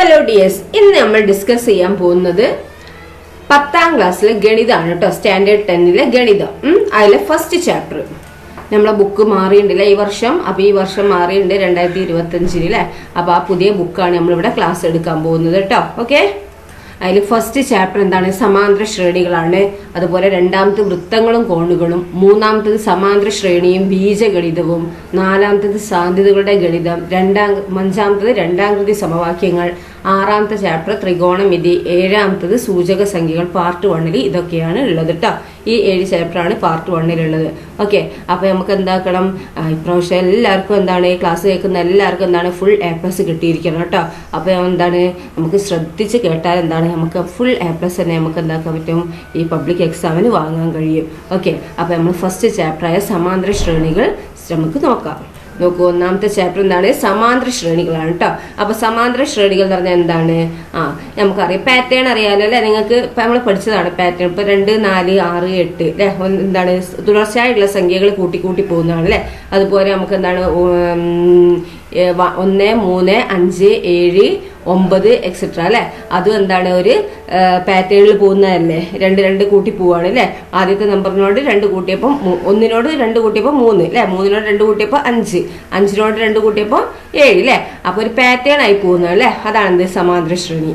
Hello dears ഇന്ന് നമ്മൾ discuss ചെയ്യാൻ പോകുന്നത് പത്താം ക്ലാസ്സിലെ ഗണിതമാണ് കേട്ടോ. സ്റ്റാൻഡേർഡ് ടെന്നിലെ ഗണിതം. അതിലെ ഫസ്റ്റ് ചാപ്റ്റർ നമ്മളെ ബുക്ക് മാറിയിട്ടില്ല ഈ വർഷം? അപ്പോൾ ഈ വർഷം മാറിയിട്ടുണ്ട് രണ്ടായിരത്തി ഇരുപത്തഞ്ചിന് അല്ലേ അപ്പോൾ ആ പുതിയ ബുക്കാണ് നമ്മളിവിടെ ക്ലാസ് എടുക്കാൻ പോകുന്നത് കേട്ടോ. ഓക്കെ അതിൽ ഫസ്റ്റ് ചാപ്റ്റർ എന്താണ്? സമാന്തര ശ്രേണികളാണ്. അതുപോലെ രണ്ടാമത്തെ വൃത്തങ്ങളും കോണുകളും മൂന്നാമത്തത് സമാന്തര ശ്രേണിയും ബീജഗണിതവും നാലാമത്തത് സാധ്യതകളുടെ ഗണിതം രണ്ടാം അഞ്ചാമത്തത് രണ്ടാം കൃതി സമവാക്യങ്ങൾ ആറാമത്തെ ചാപ്റ്റർ ത്രികോണമിതി ഏഴാമത്തത് സൂചക സംഖ്യകൾ പാർട്ട് വണ്ണിൽ ഇതൊക്കെയാണ് ഉള്ളത് കേട്ടോ ഈ ഏഴ് ചാപ്റ്ററാണ് പാർട്ട് വണ്ണിലുള്ളത് ഓക്കെ അപ്പോൾ നമുക്ക് എന്താക്കണം? ഇപ്രാവശ്യം എല്ലാവർക്കും എന്താണ്? ഈ ക്ലാസ് കേൾക്കുന്ന എല്ലാവർക്കും എന്താണ്? ഫുൾ എ പ്ലസ് കിട്ടിയിരിക്കണം കേട്ടോ അപ്പോൾ എന്താണ്? നമുക്ക് ശ്രദ്ധിച്ച് കേട്ടാൽ എന്താണ്? നമുക്ക് ഫുൾ എ പ്ലസ് തന്നെ നമുക്ക് എന്താക്കാൻ പറ്റും? ഈ പബ്ലിക് എക്സാമിന് വാങ്ങാൻ കഴിയും. ഓക്കെ അപ്പോൾ നമ്മൾ ഫസ്റ്റ് ചാപ്റ്ററായ സമാന്തര ശ്രേണികൾ നമുക്ക് നോക്കാം. നോക്കൂ ഒന്നാമത്തെ ചാപ്റ്റർ എന്താണ്? സമാന്തര ശ്രേണികളാണ് കേട്ടോ അപ്പൊ സമാന്തര ശ്രേണികൾ എന്ന് പറഞ്ഞാൽ എന്താണ്? ആ നമുക്കറിയാം. പാറ്റേൺ അറിയാലോ അല്ലെ? നിങ്ങൾക്ക് ഇപ്പൊ നമ്മൾ പഠിച്ചതാണ് പാറ്റേൺ ഇപ്പൊ രണ്ട് നാല് ആറ് എട്ട് അല്ലെ? എന്താണ്? തുടർച്ചയായിട്ടുള്ള സംഖ്യകൾ കൂട്ടി കൂട്ടി പോകുന്നതാണ് അല്ലെ? അതുപോലെ നമുക്ക് എന്താണ്? ഒന്ന് മൂന്ന് അഞ്ച് ഏഴ് ഒമ്പത് എക്സെട്ര അല്ലെ? അതും എന്താണ് ഒരു പാറ്റേണിൽ പോകുന്നതല്ലേ? രണ്ട് രണ്ട് കൂട്ടി പോവാണ് അല്ലെ? ആദ്യത്തെ നമ്പറിനോട് രണ്ട് കൂട്ടിയപ്പോൾ ഒന്നിനോട് രണ്ട് കൂട്ടിയപ്പോൾ മൂന്ന് അല്ലെ? മൂന്നിനോട് രണ്ട് കൂട്ടിയപ്പോൾ അഞ്ച് അഞ്ചിനോട് രണ്ട് കൂട്ടിയപ്പോൾ ഏഴ് അല്ലെ? അപ്പോൾ ഒരു പാറ്റേൺ ആയി പോകുന്നത് അല്ലെ? അതാണ് എന്ത് സമാന്തര ശ്രേണി.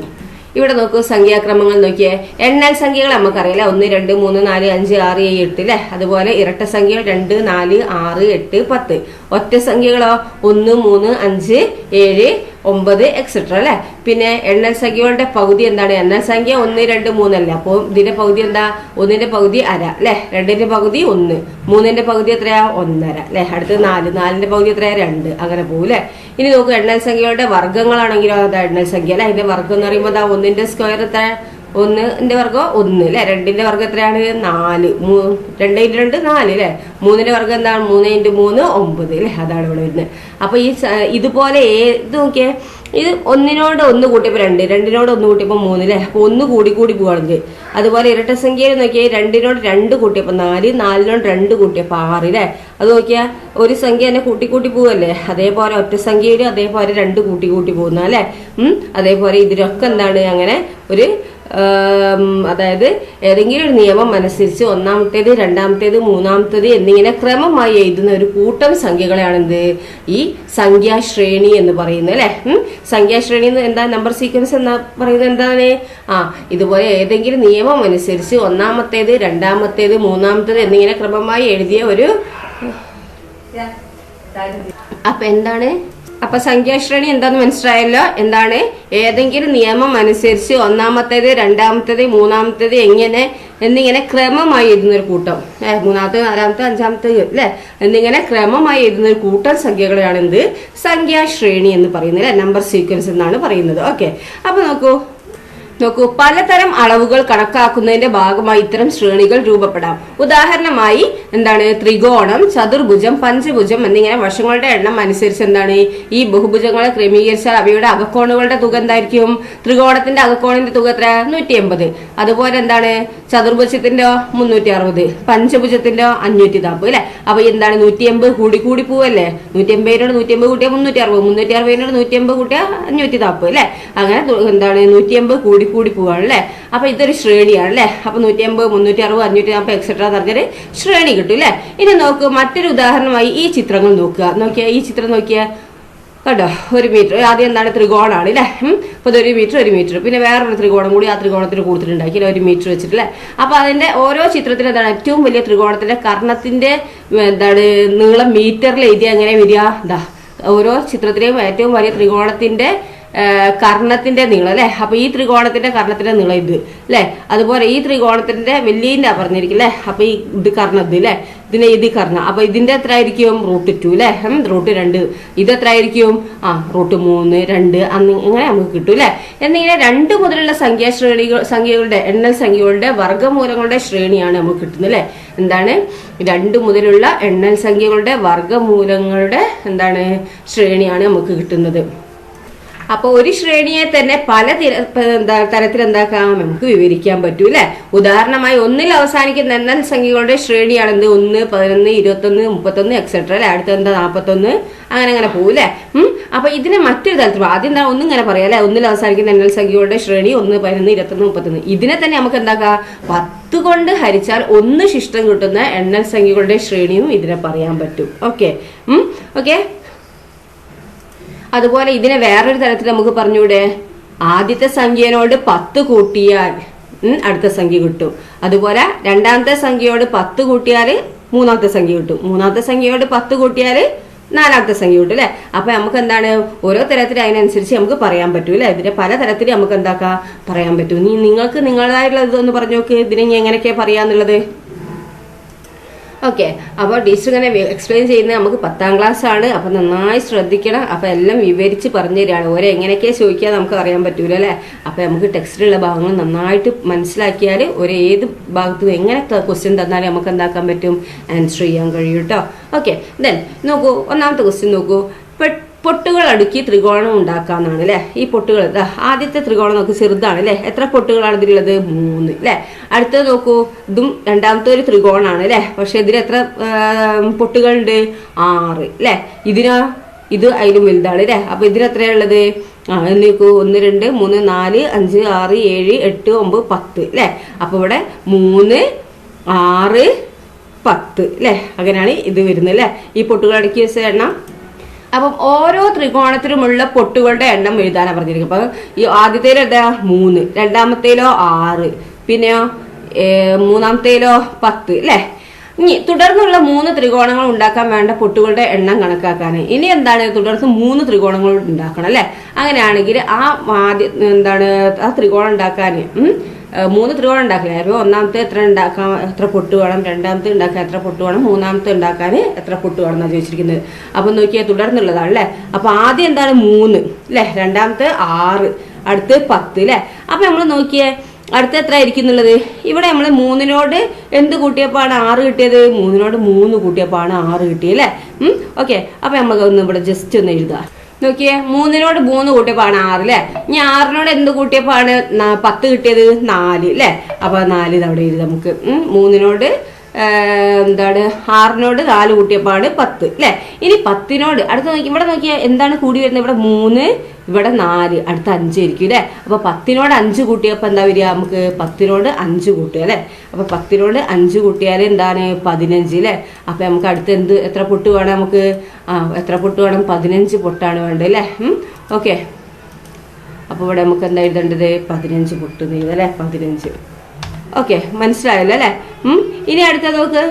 ഇവിടെ നോക്കൂ സംഖ്യാക്രമങ്ങൾ നോക്കിയേ. എണ്ണൽ സംഖ്യകൾ നമുക്കറിയില്ല. ഒന്ന് രണ്ട് മൂന്ന് നാല് അഞ്ച് ആറ് ഏഴ് എട്ട് അല്ലേ? അതുപോലെ ഇരട്ട സംഖ്യകൾ രണ്ട് നാല് ആറ് എട്ട് പത്ത്. ഒറ്റ സംഖ്യകളോ? ഒന്ന് മൂന്ന് അഞ്ച് ഏഴ് ഒമ്പത് എക്സെട്ര അല്ലെ? പിന്നെ എണ്ണൽ സംഖ്യകളുടെ പകുതി എന്താണ്? എണ്ണൽ സംഖ്യ ഒന്ന് രണ്ട് മൂന്നല്ല? അപ്പോൾ ഇതിന്റെ പകുതി എന്താ? ഒന്നിന്റെ പകുതി അര അല്ലെ? രണ്ടിന്റെ പകുതി ഒന്ന്. മൂന്നിന്റെ പകുതി എത്രയാ? ഒന്നര അല്ലെ? അടുത്ത് നാല്. നാലിന്റെ പകുതി എത്രയാ? രണ്ട്. അങ്ങനെ പോകും അല്ലെ? ഇനി നോക്കൂ എണ്ണൽ സംഖ്യകളുടെ വർഗങ്ങളാണെങ്കിലോ അതാ എണ്ണൽ സംഖ്യ അല്ലെ? അതിന്റെ വർഗം എന്ന് പറയുമ്പോൾ അതാ ഒന്നിന്റെ സ്ക്വയർ എത്ര? ഒന്നിന്റെ വർഗം ഒന്ന് അല്ലെ രണ്ടിന്റെ വർഗം എത്രയാണ്? നാല്. മൂ രണ്ട് ഇന്റു രണ്ട് നാല് അല്ലെ മൂന്നിന്റെ വർഗം എന്താണ്? മൂന്ന് ഇന്റു മൂന്ന് ഒമ്പത് അല്ലെ അതാണ് ഇവിടെ വരുന്നത്. അപ്പൊ ഈ ഇതുപോലെ ഏത് നോക്കിയേ? ഇത് ഒന്നിനോട് ഒന്ന് കൂട്ടിയപ്പോൾ രണ്ട് രണ്ടിനോട് ഒന്ന് കൂട്ടിയപ്പോൾ മൂന്ന് അല്ലേ അപ്പോൾ ഒന്ന് കൂടി കൂടി പോവാണെങ്കിൽ അതുപോലെ ഇരട്ട സംഖ്യയിൽ നോക്കിയാൽ രണ്ടിനോട് രണ്ട് കൂട്ടിയപ്പോൾ നാല് നാലിനോട് രണ്ട് കൂട്ടിയപ്പോൾ ആറ് അല്ലേ അത് നോക്കിയാൽ ഒരു സംഖ്യ തന്നെ കൂട്ടി കൂട്ടി പോവല്ലേ? അതേപോലെ ഒറ്റ സംഖ്യയിലും അതേപോലെ രണ്ട് കൂട്ടി കൂട്ടി പോകുന്ന അല്ലേ അതേപോലെ ഇതിലൊക്കെ എന്താണ്? അങ്ങനെ ഒരു അതായത് ഏതെങ്കിലും ഒരു നിയമം അനുസരിച്ച് ഒന്നാമത്തേത് രണ്ടാമത്തേത് മൂന്നാമത്തേത് എന്നിങ്ങനെ ക്രമമായി എഴുതുന്ന ഒരു കൂട്ടം സംഖ്യകളെയാണ് എന്ത് ഈ സംഖ്യാശ്രേണി എന്ന് പറയുന്നത് അല്ലെ? സംഖ്യാശ്രേണി എന്ന് എന്താ? നമ്പർ സീക്വൻസ് എന്ന് പറയുന്നത് എന്താണ്? ആ ഇതുപോലെ ഏതെങ്കിലും നിയമം അനുസരിച്ച് ഒന്നാമത്തേത് രണ്ടാമത്തേത് മൂന്നാമത്തേത് എന്നിങ്ങനെ ക്രമമായി എഴുതിയ ഒരു അപ്പൊ എന്താണ്? അപ്പൊ സംഖ്യാശ്രേണി എന്താന്ന് മനസ്സിലായല്ലോ? എന്താണ്? ഏതെങ്കിലും നിയമം അനുസരിച്ച് ഒന്നാമത്തേത് രണ്ടാമത്തേത് മൂന്നാമത്തേത് എങ്ങനെ? എന്നിങ്ങനെ ക്രമമായി എഴുതുന്ന ഒരു കൂട്ടം. ഏഹ് മൂന്നാമത്തെ നാലാമത്തെ അഞ്ചാമത്തെ അല്ലേ? എന്നിങ്ങനെ ക്രമമായി എഴുതുന്ന ഒരു കൂട്ടം സംഖ്യകളാണ് എന്ത്? സംഖ്യാശ്രേണി എന്ന് പറയുന്നത് നമ്പർ സീക്വൻസ് എന്നാണ് പറയുന്നത്. ഓക്കെ അപ്പൊ നോക്കൂ. നോക്കൂ പലതരം അളവുകൾ കണക്കാക്കുന്നതിന്റെ ഭാഗമായി ഇത്തരം ശ്രേണികൾ രൂപപ്പെടാം. ഉദാഹരണമായി എന്താണ് ത്രികോണം ചതുർഭുജം പഞ്ചഭുജം എന്നിങ്ങനെ വശങ്ങളുടെ എണ്ണം അനുസരിച്ച് എന്താണ് ഈ ബഹുഭുജങ്ങളെ ക്രമീകരിച്ചാൽ അവയുടെ അകക്കോണുകളുടെ തുക എന്തായിരിക്കും? ത്രികോണത്തിന്റെ അകക്കോണിന്റെ തുക എത്ര? നൂറ്റി അതുപോലെ എന്താണ് ചതുർഭുജത്തിന്റെ മുന്നൂറ്റി അറുപത് പഞ്ചഭുജത്തിന്റെ അഞ്ഞൂറ്റി നാൽപ്പത് അല്ലെ? അപ്പൊ എന്താണ് നൂറ്റി എൺപത് കൂടി കൂടി പോവല്ലേ? നൂറ്റി എൺപതിനോട് നൂറ്റി എൺപത് കൂട്ടിയാൽ മുന്നൂറ്റി അറുപത് മുന്നൂറ്റി അറുപതിനോട് നൂറ്റി എൺപത് കൂട്ടിയാൽ അഞ്ഞൂറ്റി നാൽപ്പത് അല്ലെ? അങ്ങനെ എന്താണ് നൂറ്റി എൺപത് കൂടി കൂടി പോവാണ് അല്ലെ? അപ്പൊ ഇതൊരു ശ്രേണിയാണ് അല്ലെ? അപ്പൊ നൂറ്റി എൺപത് മുന്നൂറ്റി അറുപത് അഞ്ഞൂറ്റി നാൽപ്പത് എക്സെട്ര എന്ന് പറഞ്ഞൊരു ശ്രേണി കിട്ടും അല്ലെ? ഇനി നോക്കുക മറ്റൊരു ഉദാഹരണമായി ഈ ചിത്രങ്ങൾ നോക്കുക. നോക്കിയാ ഈ ചിത്രം നോക്കിയാ കേട്ടോ ഒരു മീറ്റർ ആദ്യം എന്താണ്? ത്രികോണമാണ് അല്ലേ അപ്പോൾ ഇതൊരു മീറ്റർ ഒരു മീറ്റർ പിന്നെ വേറൊരു ത്രികോണം കൂടി ആ ത്രികോണത്തിന് കൊടുത്തിട്ടുണ്ടാക്കി ഒരു മീറ്റർ വെച്ചിട്ട് അല്ലേ അപ്പോൾ അതിന്റെ ഓരോ ചിത്രത്തിലും എന്താണ്? ഏറ്റവും വലിയ ത്രികോണത്തിന്റെ കർണത്തിന്റെ എന്താണ് നീളം മീറ്ററിൽ എഴുതിയാൽ എങ്ങനെ വരിക? എന്താ ഓരോ ചിത്രത്തിലെയും ഏറ്റവും വലിയ ത്രികോണത്തിന്റെ ആ, കർണത്തിന്റെ നീളം അല്ലെ? അപ്പൊ ഈ ത്രികോണത്തിന്റെ കർണത്തിന്റെ നീളം ഇത് അല്ലെ? അതുപോലെ ഈ ത്രികോണത്തിന്റെ വെല്ലീന്റെ പറഞ്ഞിരിക്കും അല്ലെ? അപ്പൊ ഈ ഇത് കർണം ഇത് അല്ലെ ഇതിനെ ഇത് കർണം. അപ്പൊ ഇതിന്റെ എത്ര ആയിരിക്കും റൂട്ട് ടു അല്ലെ? റൂട്ട് രണ്ട്. ഇത് എത്ര ആയിരിക്കും ആ റൂട്ട് മൂന്ന് രണ്ട് അന്ന് ഇങ്ങനെ നമുക്ക് കിട്ടും അല്ലെ? എന്നിങ്ങനെ രണ്ട് മുതലുള്ള സംഖ്യാശ്രേണികൾ സംഖ്യകളുടെ എണ്ണൽ സംഖ്യകളുടെ വർഗമൂലങ്ങളുടെ ശ്രേണിയാണ് നമുക്ക് കിട്ടുന്നത് അല്ലെ? എന്താണ്? രണ്ട് മുതലുള്ള എണ്ണൽ സംഖ്യകളുടെ വർഗമൂലങ്ങളുടെ എന്താണ്? ശ്രേണിയാണ് നമുക്ക് കിട്ടുന്നത്. അപ്പൊ ഒരു ശ്രേണിയെ തന്നെ പല എന്താ തരത്തിൽ എന്താക്കാം നമുക്ക് വിവരിക്കാൻ പറ്റൂ അല്ലെ? ഉദാഹരണമായി ഒന്നിൽ അവസാനിക്കുന്ന എണ്ണൽ സംഖ്യകളുടെ ശ്രേണിയാണ് എന്ത് ഒന്ന് പതിനൊന്ന് ഇരുപത്തൊന്ന് മുപ്പത്തൊന്ന് എക്സെട്ര അല്ലെ? അടുത്ത എന്താ? നാൽപ്പത്തൊന്ന് അങ്ങനെ അങ്ങനെ പോകും അല്ലെ? അപ്പൊ ഇതിനെ മറ്റൊരു തരത്തിൽ ആദ്യം എന്താ? ഒന്നും ഇങ്ങനെ പറയാം അല്ലെ? ഒന്നിൽ അവസാനിക്കുന്ന എണ്ണൽ സംഖ്യകളുടെ ശ്രേണി ഒന്ന് പതിനൊന്ന് ഇരുപത്തൊന്ന് മുപ്പത്തൊന്ന്. ഇതിനെ തന്നെ നമുക്ക് എന്താക്കാം? പത്ത് കൊണ്ട് ഹരിച്ചാൽ ഒന്ന് ശിഷ്ടം കിട്ടുന്ന എണ്ണൽ സംഖ്യകളുടെ ശ്രേണിയും ഇതിനെ പറയാൻ പറ്റും. ഓക്കെ? ഓക്കെ? അതുപോലെ ഇതിനെ വേറൊരു തരത്തിൽ നമുക്ക് പറഞ്ഞൂടെ? ആദ്യത്തെ സംഖ്യനോട് പത്ത് കൂട്ടിയാൽ അടുത്ത സംഖ്യ കിട്ടും. അതുപോലെ രണ്ടാമത്തെ സംഖ്യയോട് പത്ത് കൂട്ടിയാൽ മൂന്നാമത്തെ സംഖ്യ കിട്ടും. മൂന്നാമത്തെ സംഖ്യയോട് പത്ത് കൂട്ടിയാൽ നാലാമത്തെ സംഖ്യ കിട്ടും അല്ലെ? അപ്പൊ നമുക്ക് എന്താണ്? ഓരോ തരത്തിൽ അതിനനുസരിച്ച് നമുക്ക് പറയാൻ പറ്റൂ അല്ലെ? ഇതിന്റെ പല തരത്തിൽ നമുക്ക് എന്താക്കാം? പറയാൻ പറ്റും. നിങ്ങൾക്ക് നിങ്ങളുടേതായിട്ടുള്ള ഇതൊന്ന് പറഞ്ഞു നോക്ക്. ഇതിനെ എങ്ങനെയൊക്കെയാ പറയാന്നുള്ളത്? ഓക്കെ. അപ്പോൾ ടീച്ചർ ഇങ്ങനെ എക്സ്പ്ലെയിൻ ചെയ്യുന്നത് നമുക്ക് പത്താം ക്ലാസ് ആണ്. അപ്പോൾ നന്നായി ശ്രദ്ധിക്കണം. അപ്പോൾ എല്ലാം വിവരിച്ച് പറഞ്ഞു തരികയാണ്. ഓരോ എങ്ങനെയൊക്കെ ചോദിക്കാൻ നമുക്ക് അറിയാൻ പറ്റൂല അല്ലേ? അപ്പോൾ നമുക്ക് ടെക്സ്റ്റിലുള്ള ഭാഗങ്ങൾ നന്നായിട്ട് മനസ്സിലാക്കിയാൽ ഒരു ഏത് ഭാഗത്തും എങ്ങനെ ക്വസ്റ്റ്യൻ തന്നാലും നമുക്ക് എന്താക്കാൻ പറ്റും? ആൻസർ ചെയ്യാൻ കഴിയും കേട്ടോ ഓക്കെ. ദെൻ നോക്കൂ. ഒന്നാമത്തെ ക്വസ്റ്റ്യൻ നോക്കൂ. പെ- പൊട്ടുകൾ അടുക്കി ത്രികോണം ഉണ്ടാക്കാന്നാണ് അല്ലേ ഈ പൊട്ടുകൾ ആദ്യത്തെ ത്രികോണം നോക്ക് ചെറുതാണ് അല്ലേ എത്ര പൊട്ടുകളാണ് ഇതിലുള്ളത്? മൂന്ന് അല്ലേ അടുത്തത് നോക്കൂ ഇതും രണ്ടാമത്തെ ഒരു ത്രികോണാണ് അല്ലേ പക്ഷെ ഇതിൽ എത്ര പൊട്ടുകളുണ്ട്? ആറ് അല്ലേ ഇതിനോ ഇത് അതിലും വലുതാണ് അല്ലേ അപ്പൊ ഇതിന് എത്രയുള്ളത് ആ എന്ന് നോക്കൂ ഒന്ന് രണ്ട് മൂന്ന് നാല് അഞ്ച് ആറ് ഏഴ് എട്ട് ഒമ്പത് പത്ത് അല്ലേ അപ്പൊ ഇവിടെ മൂന്ന് ആറ് പത്ത് അല്ലേ അങ്ങനെയാണ് ഇത് വരുന്നത് അല്ലേ ഈ പൊട്ടുകൾ അടുക്കി വെച്ച എണ്ണം അപ്പം ഓരോ ത്രികോണത്തിലുമുള്ള പൊട്ടുകളുടെ എണ്ണം എഴുതാനാണ് പറഞ്ഞിരിക്കുന്നത്. അപ്പം ഈ ആദ്യത്തേലോ എന്താ? മൂന്ന്. രണ്ടാമത്തേലോ ആറ്. പിന്നെയോ മൂന്നാമത്തേലോ പത്ത്. അല്ലേ? ഇനി തുടർന്നുള്ള മൂന്ന് ത്രികോണങ്ങൾ ഉണ്ടാക്കാൻ വേണ്ട പൊട്ടുകളുടെ എണ്ണം കണക്കാക്കാൻ ഇനി എന്താണ് തുടർന്ന് മൂന്ന് ത്രികോണങ്ങൾ ഉണ്ടാക്കണം അല്ലേ? അങ്ങനെയാണെങ്കിൽ ആ ആദ്യ എന്താണ് ആ ത്രികോണം ഉണ്ടാക്കാൻ മൂന്ന് ത്രികോണം ഉണ്ടാക്കില്ല അപ്പോൾ ഒന്നാമത്തെ എത്ര ഉണ്ടാക്കാൻ എത്ര പൊട്ട് വേണം രണ്ടാമത്തെ ഉണ്ടാക്കാൻ എത്ര പൊട്ട് വേണം മൂന്നാമത്തെ ഉണ്ടാക്കാൻ എത്ര പൊട്ട് വേണം എന്നാണ് ചോദിച്ചിരിക്കുന്നത്. അപ്പം നോക്കിയാൽ തുടർന്നുള്ളതാണ് അല്ലേ? അപ്പോൾ ആദ്യം എന്താണ് മൂന്ന് അല്ലേ? രണ്ടാമത്തെ ആറ് അടുത്ത് പത്ത് അല്ലേ? അപ്പം നമ്മൾ നോക്കിയേ അടുത്ത എത്ര ആയിരിക്കും എന്നുള്ളത്? ഇവിടെ നമ്മൾ മൂന്നിനോട് എന്ത് കൂട്ടിയപ്പോഴാണ് ആറ് കിട്ടിയത്? മൂന്നിനോട് മൂന്ന് കൂട്ടിയപ്പോഴാണ് ആറ് കിട്ടിയത് അല്ലേ? ഓക്കെ. അപ്പം നമുക്ക് ഒന്ന് ഇവിടെ ജസ്റ്റ് ഒന്ന് എഴുതാം. നോക്കിയേ മൂന്നിനോട് മൂന്ന് കൂട്ടിയപ്പോഴാണ് ആറ് അല്ലേ ഇനി ആറിനോട് എന്ത് കൂട്ടിയപ്പോ ആണ് പത്ത് കിട്ടിയത്? നാല് അല്ലേ അപ്പൊ നാല് ഇത് അവിടെ എഴുതി നമുക്ക്. മൂന്നിനോട് എന്താണ് ആറിനോട് നാല് കൂട്ടിയപ്പോഴാണ് പത്ത് അല്ലേ ഇനി പത്തിനോട് അടുത്ത് നോക്കി ഇവിടെ നോക്കിയാൽ എന്താണ് കൂടി വരുന്നത്? ഇവിടെ മൂന്ന് ഇവിടെ നാല് അടുത്ത അഞ്ചായിരിക്കും അല്ലേ അപ്പൊ പത്തിനോട് അഞ്ച് കൂട്ടിയപ്പോൾ എന്താ വരിക? നമുക്ക് പത്തിനോട് അഞ്ച് കൂട്ടുക അല്ലേ അപ്പൊ പത്തിനോട് അഞ്ച് കൂട്ടിയാൽ എന്താണ്? പതിനഞ്ച് അല്ലേ അപ്പൊ നമുക്ക് അടുത്ത് എന്ത് എത്ര പൊട്ട് വേണം നമുക്ക്? ആ എത്ര പൊട്ട് വേണം? പതിനഞ്ച് പൊട്ടാണ് വേണ്ടത് അല്ലേ ഓക്കെ. അപ്പോൾ ഇവിടെ നമുക്ക് എന്താ എഴുതേണ്ടത്? പതിനഞ്ച് പൊട്ട് എഴുതാം അല്ലേ പതിനഞ്ച്. ഓക്കെ മനസ്സിലായല്ലോ അല്ലേ. ഇനി അടുത്ത നോക്ക്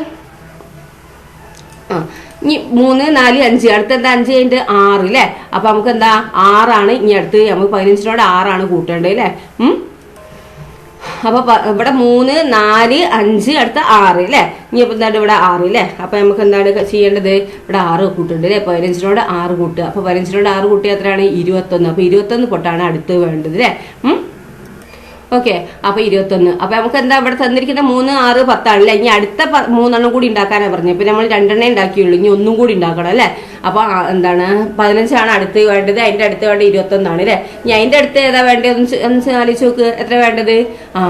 ആ ഇനി മൂന്ന് നാല് അഞ്ച്. അടുത്ത എന്താ അഞ്ച് കഴിഞ്ഞിട്ട്? ആറ് അല്ലേ അപ്പൊ നമുക്ക് എന്താ ആറാണ്. ഇനി അടുത്ത് നമുക്ക് പതിനഞ്ചിനോട് ആറാണ് കൂട്ടേണ്ടത് അല്ലേ ഉം? അപ്പൊ ഇവിടെ മൂന്ന് നാല് അഞ്ച് അടുത്ത ആറ് അല്ലേ ഇനി ഇപ്പൊ എന്താണ് ഇവിടെ ആറ് അല്ലേ അപ്പൊ നമുക്ക് എന്താണ് ചെയ്യേണ്ടത്? ഇവിടെ ആറ് കൂട്ടുണ്ട് അല്ലേ പതിനഞ്ചിനോട് ആറ് കൂട്ടുക. അപ്പൊ പതിനഞ്ചിനോട് ആറ് കൂട്ടിയ എത്രയാണ്? ഇരുപത്തൊന്ന്. അപ്പൊ ഇരുപത്തൊന്ന് പൊട്ടാണ് അടുത്ത് വേണ്ടത് അല്ലേ ഉം? ഓക്കെ അപ്പൊ ഇരുപത്തൊന്ന്. അപ്പൊ നമുക്ക് എന്താ ഇവിടെ തന്നിരിക്കുന്ന മൂന്ന് ആറ് പത്താണ് അല്ലെ ഇനി അടുത്ത മൂന്നെണ്ണം കൂടി ഉണ്ടാക്കാനാണ് പറഞ്ഞത് ഇപ്പൊ നമ്മൾ രണ്ടെണ്ണേ ഉണ്ടാക്കിയുള്ളൂ. ഇനി ഒന്നും കൂടി ഉണ്ടാക്കണം അല്ലേ? അപ്പൊ എന്താണ്? പതിനഞ്ചാണ് അടുത്ത് വേണ്ടത്. അതിന്റെ അടുത്ത് വേണ്ടത് ഇരുപത്തൊന്നാണ് അല്ലേ? ഇനി അതിന്റെ അടുത്ത് ഏതാ വേണ്ടത് ഒന്ന് ആലോചിച്ച് നോക്ക്. എത്ര വേണ്ടത്? ആ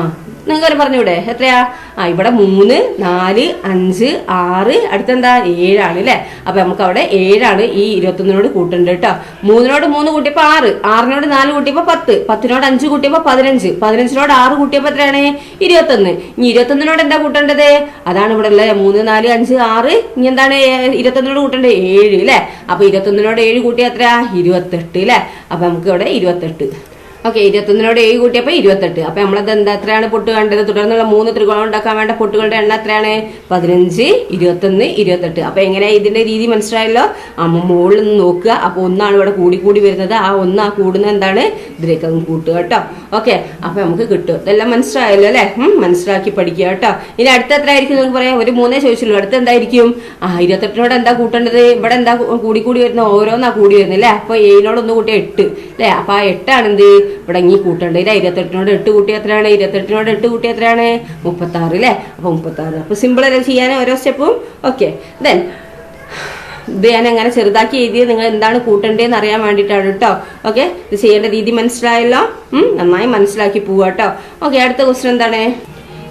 നിങ്ങൾക്ക് പറഞ്ഞൂടെ? എത്രയാ? ആ ഇവിടെ മൂന്ന് നാല് അഞ്ച് ആറ് അടുത്തെന്താ? ഏഴാണ് അല്ലേ അപ്പൊ നമുക്ക് അവിടെ ഏഴാണ് ഈ ഇരുപത്തൊന്നിനോട് കൂട്ടേണ്ടത് കേട്ടോ മൂന്നിനോട് മൂന്ന് കൂട്ടിയപ്പോ ആറ് ആറിനോട് നാല് കൂട്ടിയപ്പോ പത്ത് പത്തിനോട് അഞ്ച് കൂട്ടിയപ്പോ പതിനഞ്ച് പതിനഞ്ചിനോട് ആറ് കൂട്ടിയപ്പോ എത്രയാണ്? ഇരുപത്തൊന്ന്. ഇനി ഇരുപത്തൊന്നിനോട് എന്താ കൂട്ടേണ്ടത്? അതാണ് ഇവിടെ ഉള്ളത്. മൂന്ന് നാല് അഞ്ച് ആറ് ഇനി എന്താണ്? ഇരുപത്തൊന്നിനോട് കൂട്ടേണ്ടത്? ഏഴ് അല്ലേ അപ്പൊ ഇരുപത്തൊന്നിനോട് ഏഴ് കൂട്ടിയ എത്രയാ? ഇരുപത്തെട്ട് അല്ലേ അപ്പൊ നമുക്ക് ഇവിടെ ഇരുപത്തെട്ട്. ഓക്കെ ഇരുപത്തൊന്നിനോട് ഏഴ് കൂട്ടിയപ്പോൾ ഇരുപത്തെട്ട്. അപ്പം നമ്മളത് എന്താ എത്രയാണ് പൊട്ട് വേണ്ടത് തുടർന്നുള്ള മൂന്ന് ത്രികോണം ഉണ്ടാക്കാൻ വേണ്ട പൊട്ടുകളുടെ എണ്ണം എത്രയാണ്? പതിനഞ്ച് ഇരുപത്തൊന്ന് ഇരുപത്തെട്ട്. അപ്പം എങ്ങനെ ഇതിന്റെ രീതി മനസ്സിലായല്ലോ? അമ്മ മുകളിൽ നിന്ന് നോക്കുക. അപ്പോൾ ഒന്നാണ് ഇവിടെ കൂടി കൂടി വരുന്നത്. ആ ഒന്ന് ആ കൂടുന്ന എന്താണ്? ഇതിലേക്ക് അങ്ങ് കൂട്ടുക കേട്ടോ. ഓക്കെ അപ്പം നമുക്ക് കിട്ടും. ഇതെല്ലാം മനസ്സിലായല്ലോ അല്ലേ? മനസ്സിലാക്കി പഠിക്കുക കേട്ടോ. ഇനി അടുത്ത എത്ര ആയിരിക്കും നമുക്ക് പറയാം? ഒരു മൂന്നേ ചോദിച്ചുള്ളൂ. അടുത്ത എന്തായിരിക്കും? ആ ഇരുപത്തെട്ടിനോട് എന്താ കൂട്ടേണ്ടത്? ഇവിടെ എന്താ കൂടി കൂടി വരുന്ന ഓരോന്നാ കൂടി വരുന്നത് അല്ലേ? അപ്പോൾ ഏഴിനോട് ഒന്ന് കൂട്ടിയ എട്ട്. അല്ലേ? അപ്പോൾ ആ എട്ടാണ് എന്ത് ഇവിടെ ഇങ്ങി കൂട്ടേണ്ടത് ഇല്ല ഇരുപത്തെട്ടിനോട് എട്ട് കൂട്ടി എത്രയാണ്? ഇരുപത്തെട്ടിനോട് എട്ട് കൂട്ടി എത്രയാണ്? മുപ്പത്തി ആറ് അല്ലേ അപ്പൊ മുപ്പത്തി ആറ് അപ്പൊ സിമ്പിൾ അല്ലേ ചെയ്യാൻ ഓരോ സ്റ്റെപ്പും ഓക്കെ ദെൻ ഇത് ഞാൻ അങ്ങനെ ചെറുതാക്കി എഴുതിയത് നിങ്ങൾ എന്താണ് കൂട്ടേണ്ടതെന്ന് അറിയാൻ വേണ്ടിയിട്ടാണ് കേട്ടോ ഓക്കെ ഇത് ചെയ്യേണ്ട രീതി മനസ്സിലായല്ലോ? നന്നായി മനസ്സിലാക്കി പോവാട്ടോ ഓക്കെ അടുത്ത ക്വസ്റ്റൻ എന്താണ്?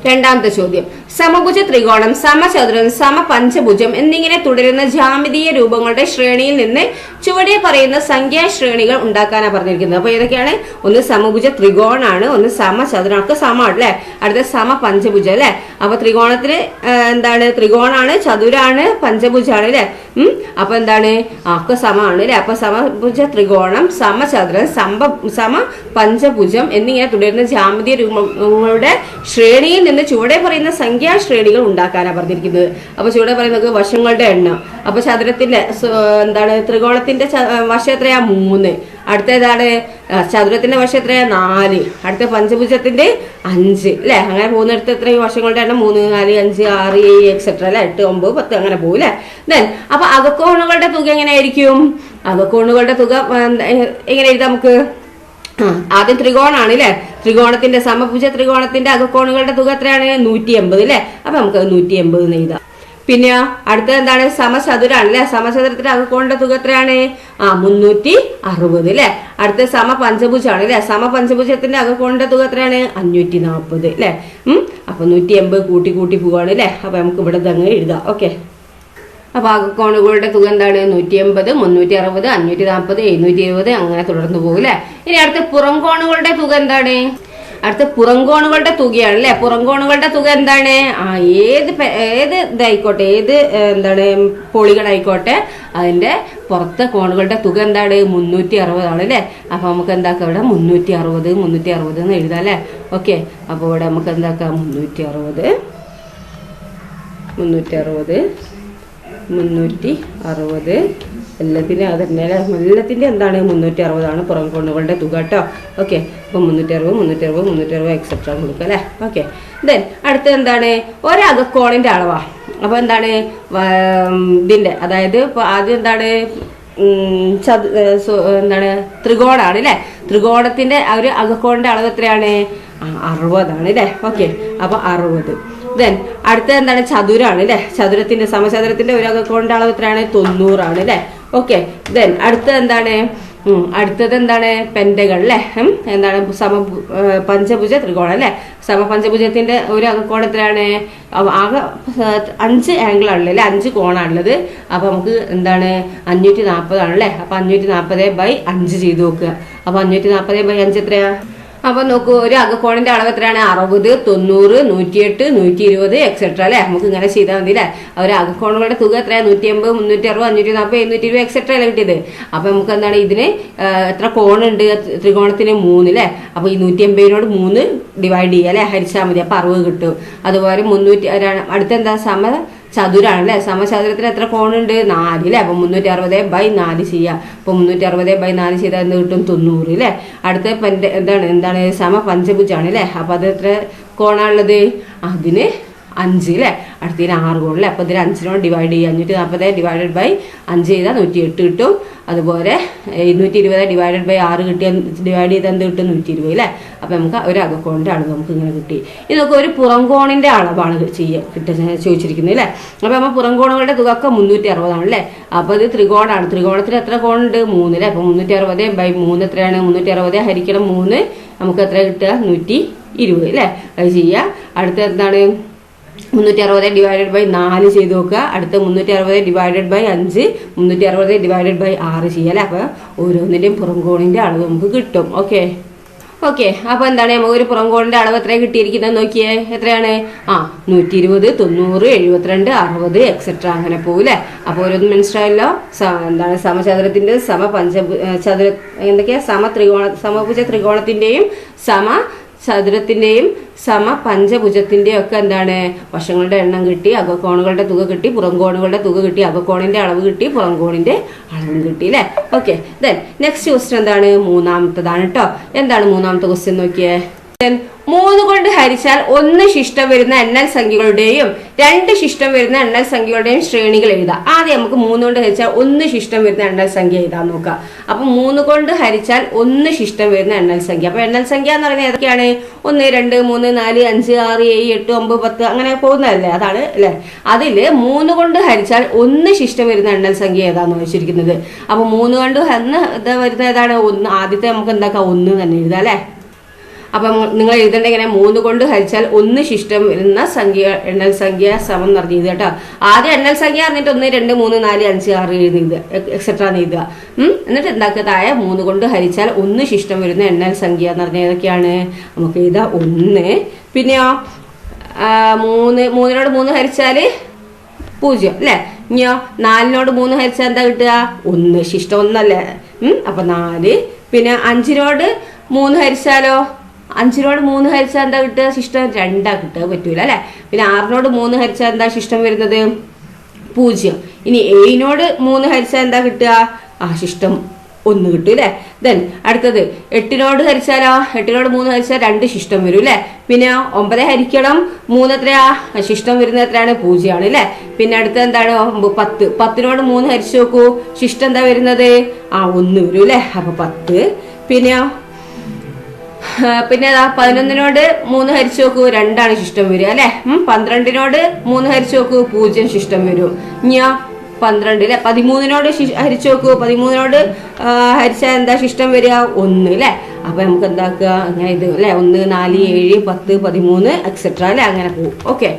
രണ്ടാമത്തെ ചോദ്യം. സമഭുജ ത്രികോണം സമചതുരം സമപഞ്ചഭുജം എന്നിങ്ങനെ തുടരുന്ന ജാമിതീയ രൂപങ്ങളുടെ ശ്രേണിയിൽ നിന്ന് ചുവടെ പറയുന്ന സംഖ്യാ ശ്രേണികൾ ഉണ്ടാക്കാനാണ് പറഞ്ഞിരിക്കുന്നത്. അപ്പൊ ഏതൊക്കെയാണ്? ഒന്ന് സമഭുജ ത്രികോണാണ് ഒന്ന് സമചതുരം ഒക്കെ സമാണ് അല്ലെ? അടുത്ത സമപഞ്ചഭുജം അല്ലെ? അപ്പൊ ത്രികോണത്തിന് എന്താണ്? ത്രികോണാണ് ചതുരാണ് പഞ്ചഭുജാണ് അല്ലെ? ഉം? അപ്പൊ എന്താണ്? ഒക്കെ സമമാണ് അല്ലെ? അപ്പൊ സമഭുജ ത്രികോണം സമചതുരം സമ്പ സമ പഞ്ചഭുജം എന്നിങ്ങനെ തുടരുന്ന ജാമിതീയ രൂപങ്ങളുടെ ശ്രേണിയിൽ നിന്ന് ചുവടെ പറയുന്ന സംഖ്യാ ശ്രേണികൾ ഉണ്ടാക്കാനാണ് പറഞ്ഞിരിക്കുന്നത് അപ്പൊ ചുവടെ പറയുന്നത് വശങ്ങളുടെ എണ്ണം. അപ്പൊ ചതുരത്തിന്റെ എന്താണ് ത്രികോണത്തിന്റെ വശം എത്രയാ? മൂന്ന്. അടുത്തതാണ് ചതുരത്തിന്റെ വശം എത്രയാ? നാല്. അടുത്ത പഞ്ചഭുജത്തിന്റെ അഞ്ച്. അല്ലെ? അങ്ങനെ പോകുന്നിടത്ത് എത്രയും വശങ്ങളുടെ എണ്ണം? മൂന്ന് നാല് അഞ്ച് ആറ് ഏഴ് എക്സെട്ര അല്ലെ? എട്ട് ഒമ്പത് പത്ത് അങ്ങനെ പോകും അല്ലെ? ദെൻ അപ്പൊ അകക്കോണുകളുടെ തുക എങ്ങനെയായിരിക്കും? അകക്കോണുകളുടെ തുക എങ്ങനെ എഴുതാം നമുക്ക്? ആദ്യം ത്രികോണാണ് അല്ലെ ത്രികോണത്തിന്റെ സമഭുജ ത്രികോണത്തിന്റെ അകക്കോണുകളുടെ തുക എത്രയാണ്? നൂറ്റി എൺപത് അല്ലെ? അപ്പൊ നമുക്ക് നൂറ്റി എൺപത് എഴുതാം. പിന്നെ അടുത്തത് എന്താണ്? സമചതുരാണ് അല്ലെ സമചതുരത്തിന്റെ അകക്കോണിന്റെ തുക എത്രയാണ്? ആ മുന്നൂറ്റി അറുപത് അല്ലെ? അടുത്ത സമ പഞ്ചഭുജാണ് അല്ലെ സമ പഞ്ചഭുജത്തിന്റെ അകക്കോണിന്റെ തുക എത്രയാണ്? അഞ്ഞൂറ്റി നാൽപ്പത് അല്ലെ? ഉം അപ്പൊ നൂറ്റി എൺപത് കൂട്ടി കൂട്ടി പോവാണ് അല്ലെ? അപ്പൊ നമുക്ക് ഇവിടെ അങ്ങ് എഴുതാം. ഓക്കെ. അപ്പൊ അകക്കോണുകളുടെ തുക എന്താണ്? നൂറ്റി എൺപത് മുന്നൂറ്റി അറുപത് അഞ്ഞൂറ്റി നാൽപ്പത് എഴുന്നൂറ്റി ഇരുപത് അങ്ങനെ തുടർന്ന് പോകും അല്ലെ? ഇനി അടുത്ത പുറംകോണുകളുടെ തുക എന്താണ്? അടുത്ത പുറംകോണുകളുടെ തുകയാണ് അല്ലെ? പുറംകോണുകളുടെ തുക എന്താണ്? ആ ഏത് ഏത് ഇതായിക്കോട്ടെ ഏത് എന്താണ് പൊളികളായിക്കോട്ടെ അതിന്റെ പുറത്തെ കോണുകളുടെ തുക എന്താണ്? മുന്നൂറ്റി അറുപതാണ് അല്ലെ? അപ്പൊ നമുക്ക് എന്താക്കാം ഇവിടെ? മുന്നൂറ്റി അറുപത് മുന്നൂറ്റി അറുപത് എന്ന് എഴുതാം അല്ലെ? ഓക്കെ. അപ്പോൾ ഇവിടെ നമുക്ക് എന്താക്കാം? മുന്നൂറ്റി അറുപത് മുന്നൂറ്റി അറുപത് മുന്നൂറ്റി അറുപത്. എല്ലാത്തിന്റെ അത് തന്നെ അല്ലേ? എല്ലാത്തിന്റെ എന്താണ് മുന്നൂറ്റി അറുപതാണ് പുറം കോണുകളുടെ തുക കേട്ടോ. ഓക്കെ. അപ്പോൾ മുന്നൂറ്റി അറുപത് മുന്നൂറ്റി അറുപത് മുന്നൂറ്റി അറുപത് എക്സെട്ര കൊടുക്കുക അല്ലേ? ഓക്കെ. ദെൻ അടുത്ത എന്താണ്? ഒരകക്കോണിന്റെ അളവാ. അപ്പോൾ എന്താണ്? ഇതിന്റെ അതായത് ഇപ്പോൾ ആദ്യം എന്താണ്? ചത് എന്താണ്? ത്രികോണാണ് അല്ലേ? ത്രികോണത്തിന്റെ ഒരു അകക്കോണിന്റെ അളവ് എത്രയാണ്? അറുപതാണ് അല്ലേ? ഓക്കെ. അപ്പോൾ അറുപത്. ദെൻ അടുത്ത എന്താണ്? ചതുരാണ് അല്ലേ? ചതുരത്തിന്റെ സമചതുരത്തിന്റെ ഒരു അകക്കോണിന്റെ അളവ് എത്രയാണ്? തൊണ്ണൂറാണ് അല്ലേ? ഓക്കെ ദെൻ അടുത്ത എന്താണ്? അടുത്തത് എന്താണ്? പെൻഡകൾ അല്ലേ? എന്താണ്? സമ പഞ്ചഭുജ ത്രികോണം അല്ലേ? സമപഞ്ചഭുജത്തിന്റെ ഒരു അകക്കോണം എത്രയാണ്? ആകെ അഞ്ച് ആംഗിൾ ആണല്ലേ അല്ലേ? അഞ്ച് കോണാണുള്ളത്. അപ്പൊ നമുക്ക് എന്താണ്? അഞ്ഞൂറ്റി നാൽപ്പതാണല്ലേ അപ്പൊ അഞ്ഞൂറ്റി നാൽപ്പത് ബൈ അഞ്ച് ചെയ്ത് നോക്കുക. അപ്പൊ അഞ്ഞൂറ്റി നാൽപ്പത് ബൈ അഞ്ച് എത്രയാ? അപ്പൊ നോക്കൂ ഒരു അകക്കോണിന്റെ അളവ് എത്രയാണ്? അറുപത് തൊണ്ണൂറ് നൂറ്റിയെട്ട് നൂറ്റി ഇരുപത് എക്സെട്ര അല്ലെ? നമുക്ക് ഇങ്ങനെ ചെയ്താൽ മതി അല്ലെ? ഒരു അകക്കോണുകളുടെ തുക എത്രയാണ് നൂറ്റി അമ്പത് മുന്നൂറ്റി അറുപത് അഞ്ഞൂറ്റി നാൽപ്പത് എഴുന്നൂറ്റി ഇരുപത് എക്സെട്ര അല്ലേ കിട്ടിയത്? അപ്പൊ നമുക്ക് എന്താണ് ഇതിന് എത്ര കോണുണ്ട്? ത്രികോണത്തിന് മൂന്ന് അല്ലെ? അപ്പൊ ഈ നൂറ്റി അമ്പതിനോട് മൂന്ന് ഡിവൈഡ് ചെയ്യുക അല്ലെ? ഹരിച്ചാൽ മതി. അപ്പൊ അറുപത് കിട്ടും. അതുപോലെ മുന്നൂറ്റി അടുത്ത എന്താ സമ ചതുരാണ് അല്ലെ സമചതുരത്തിന് എത്ര കോണുണ്ട്? നാല് അല്ലെ അപ്പൊ മുന്നൂറ്റി അറുപത് ബൈ നാല് ചെയ്യാം. അപ്പൊ മുന്നൂറ്റി അറുപത് ബൈ നാല് ചെയ്താൽ എന്ത് കിട്ടും? തൊണ്ണൂറ് അല്ലെ അടുത്ത എന്താണ്? എന്താണ്? സമ പഞ്ചഭുജാണ് അല്ലെ അപ്പൊ അത് എത്ര കോണാണുള്ളത് അതിന് അഞ്ച് അല്ലേ അടുത്തതിന് ആറ് അല്ലേ അപ്പോൾ ഇതിന് അഞ്ചിനോട് ഡിവൈഡ് ചെയ്യുക. അഞ്ഞൂറ്റി നാൽപ്പത് ഡിവൈഡഡ് ബൈ അഞ്ച് ചെയ്താൽ നൂറ്റി എട്ട് കിട്ടും. അതുപോലെ ഇരുന്നൂറ്റി ഇരുപത് ഡിവൈഡഡ് ബൈ ആറ് കിട്ടിയ ഡിവൈഡ് ചെയ്താൽ എന്ത് കിട്ടും? നൂറ്റി ഇരുപത് അല്ലേ അപ്പോൾ നമുക്ക് ഒരു അകക്കോണിന്റെ അളവ് നമുക്ക് ഇങ്ങനെ കിട്ടി. ഇതൊക്കെ ഒരു പുറംകോണിന്റെ അളവാണ് ചെയ്യുക കിട്ടുക ചോദിച്ചിരിക്കുന്നത് അല്ലേ അപ്പോൾ നമ്മൾ പുറംകോണുകളുടെ തുക ഒക്കെ മുന്നൂറ്റി അറുപതാണ് അല്ലേ അപ്പോൾ ഇത് ത്രികോണാണ്. ത്രികോണത്തിൽ എത്ര കോണുണ്ട് മൂന്ന് അല്ലേ അപ്പോൾ മുന്നൂറ്റി അറുപത് ബൈ മൂന്ന് എത്രയാണ്? മുന്നൂറ്റി അറുപത് ഹരിക്കണം മൂന്ന്. നമുക്ക് എത്ര കിട്ടുക? നൂറ്റി ഇരുപത് അല്ലേ അത് ചെയ്യുക അടുത്ത എന്താണ്? മുന്നൂറ്റി അറുപത് ഡിവൈഡഡ് ബൈ നാല് ചെയ്ത് നോക്കുക. അടുത്ത മുന്നൂറ്റി അറുപത് ഡിവൈഡഡ് ബൈ അഞ്ച് മുന്നൂറ്റി അറുപത് ഡിവൈഡഡ് ബൈ ആറ് ചെയ്യാം അല്ലേ? അപ്പോൾ ഓരോന്നിന്റെയും പുറംകോണിന്റെ അളവ് നമുക്ക് കിട്ടും. ഓക്കെ ഓക്കെ അപ്പോൾ എന്താണ്? നമുക്ക് ഒരു പുറംകോണിന്റെ അളവ് എത്രയാണ് കിട്ടിയിരിക്കുന്നത് നോക്കിയേ? എത്രയാണ്? ആ നൂറ്റി ഇരുപത് തൊണ്ണൂറ് എഴുപത്തിരണ്ട് അറുപത് എക്സെട്ര അങ്ങനെ പോകില്ലേ അപ്പോൾ ഓരോന്നും മനസ്സിലായല്ലോ? സ- എന്താണ്? സമചതുരത്തിന്റെ സമ പഞ്ച ചതുര എന്തൊക്കെയാണ് സമ ത്രികോണ സമഭുജ ത്രികോണത്തിന്റെയും സമ ചതുരത്തിന്റെയും സമ പഞ്ചഭുജത്തിന്റെയും ഒക്കെ എന്താണ്? വശങ്ങളുടെ എണ്ണം കിട്ടി അകക്കോണുകളുടെ തുക കിട്ടി പുറംകോണുകളുടെ തുക കിട്ടി അകക്കോണിന്റെ അളവ് കിട്ടി പുറംകോണിന്റെ അളവും കിട്ടി അല്ലേ? ഓക്കെ ദെൻ നെക്സ്റ്റ് ക്വസ്റ്റ്യൻ എന്താണ്? മൂന്നാമത്തതാണ് കേട്ടോ എന്താണ് മൂന്നാമത്തെ ക്വസ്റ്റ്യൻ നോക്കിയേ? മൂന്ന് കൊണ്ട് ഹരിച്ചാൽ ഒന്ന് ശിഷ്ടം വരുന്ന എണ്ണൽ സംഖ്യകളുടെയും രണ്ട് ശിഷ്ടം വരുന്ന എണ്ണൽ സംഖ്യകളുടെയും ശ്രേണികൾ എഴുതാം. ആദ്യം നമുക്ക് മൂന്ന് കൊണ്ട് ഹരിച്ചാൽ ഒന്ന് ശിഷ്ടം വരുന്ന എണ്ണൽ സംഖ്യ എഴുതാൻ നോക്കുക അപ്പൊ മൂന്ന് കൊണ്ട് ഹരിച്ചാൽ ഒന്ന് ശിഷ്ടം വരുന്ന എണ്ണൽ സംഖ്യ. അപ്പൊ എണ്ണൽ സംഖ്യ എന്ന് പറയുന്നത് ഏതൊക്കെയാണ്? ഒന്ന് രണ്ട് മൂന്ന് നാല് അഞ്ച് ആറ് ഏഴ് എട്ട് ഒമ്പത് പത്ത് അങ്ങനെ പോകുന്നതല്ലേ? അതാണ് അല്ലെ? അതിൽ മൂന്ന് കൊണ്ട് ഹരിച്ചാൽ ഒന്ന് ശിഷ്ടം വരുന്ന എണ്ണൽ സംഖ്യ ഏതാന്ന് വെച്ചിരിക്കുന്നത്. അപ്പൊ മൂന്ന് കൊണ്ട് വരുന്ന ഏതാണ്? ഒന്ന്. ആദ്യത്തെ നമുക്ക് എന്താക്കാം? ഒന്ന് തന്നെ എഴുതാം അല്ലെ? അപ്പം നിങ്ങൾ എഴുതേണ്ട ഇങ്ങനെ മൂന്ന് കൊണ്ട് ഹരിച്ചാൽ ഒന്ന് ശിഷ്ടം വരുന്ന സംഖ്യ എണ്ണൽ സംഖ്യ സമം എന്ന് പറഞ്ഞത് കേട്ടോ. ആദ്യം എണ്ണൽ സംഖ്യ അറിഞ്ഞിട്ട് ഒന്ന് രണ്ട് മൂന്ന് നാല് അഞ്ച് ആറ് ഏഴ് എഴുതുക. എക്സെട്ര എഴുതുക? എന്നിട്ട് എന്താക്കുക? താഴെ മൂന്ന് കൊണ്ട് ഹരിച്ചാൽ ഒന്ന് ശിഷ്ടം വരുന്ന എണ്ണൽ സംഖ്യ എന്ന് പറഞ്ഞാൽ ഏതൊക്കെയാണ്? നമുക്ക് എഴുതാം. ഒന്ന്. പിന്നെയോ? മൂന്ന് മൂന്നിനോട് മൂന്ന് ഹരിച്ചാൽ പൂജ്യം അല്ലേ? ഇനിയോ? നാലിനോട് മൂന്ന് ഹരിച്ചാൽ എന്താ കിട്ടുക? ഒന്ന് ശിഷ്ടം ഒന്നല്ലേ? അപ്പൊ നാല്. പിന്നെ അഞ്ചിനോട് മൂന്ന് ഹരിച്ചാലോ? അഞ്ചിനോട് മൂന്ന് ഹരിച്ചാൽ എന്താ കിട്ടുക? ശിഷ്ടം രണ്ടാ കിട്ടുക. പറ്റൂല അല്ലെ? പിന്നെ ആറിനോട് മൂന്ന് ഹരിച്ചാൽ എന്താ ശിഷ്ടം വരുന്നത്? പൂജ്യം. ഇനി ഏഴിനോട് മൂന്ന് ഹരിച്ചാൽ എന്താ കിട്ടുക? ആ ശിഷ്ടം ഒന്ന് കിട്ടും അല്ലേ ദെൻ അടുത്തത് എട്ടിനോട് ഹരിച്ചാലോ? എട്ടിനോട് മൂന്ന് ഹരിച്ചാൽ രണ്ട് ശിഷ്ടം വരും അല്ലേ പിന്നെ ഒമ്പത് ഹരിക്കണം മൂന്ന് എത്രയാ? ശിഷ്ടം വരുന്നത് എത്രയാണ്? പൂജ്യമാണ് അല്ലേ പിന്നെ അടുത്ത എന്താണ്? പത്ത്. പത്തിനോട് മൂന്ന് ഹരിച്ചു നോക്കൂ. ശിഷ്ടം എന്താ വരുന്നത്? ആ ഒന്ന് വരും അല്ലേ അപ്പൊ പത്ത്. പിന്നെയോ ആ, പിന്നെ ദാ പതിനൊന്നിനോട് മൂന്ന് ഹരിച്ചു നോക്കൂ രണ്ടാണ് ശിഷ്ടം വരിക അല്ലെ? ഉം, പന്ത്രണ്ടിനോട് മൂന്ന് ഹരിച്ചു നോക്കൂ പൂജ്യം ശിഷ്ടം വരും. ഇനിയോ പന്ത്രണ്ട് അല്ലെ? പതിമൂന്നിനോട് ഹരിച്ചു നോക്കൂ പതിമൂന്നിനോട് ഹരിച്ചാൽ എന്താ ശിഷ്ടം വരിക? ഒന്ന് അല്ലെ? അപ്പൊ നമുക്ക് എന്താക്കുക? അങ്ങനെ ഇത് അല്ലെ? ഒന്ന് നാല് ഏഴ് പത്ത് പതിമൂന്ന് എക്സെട്ര അല്ലെ? അങ്ങനെ പോകും ഓക്കെ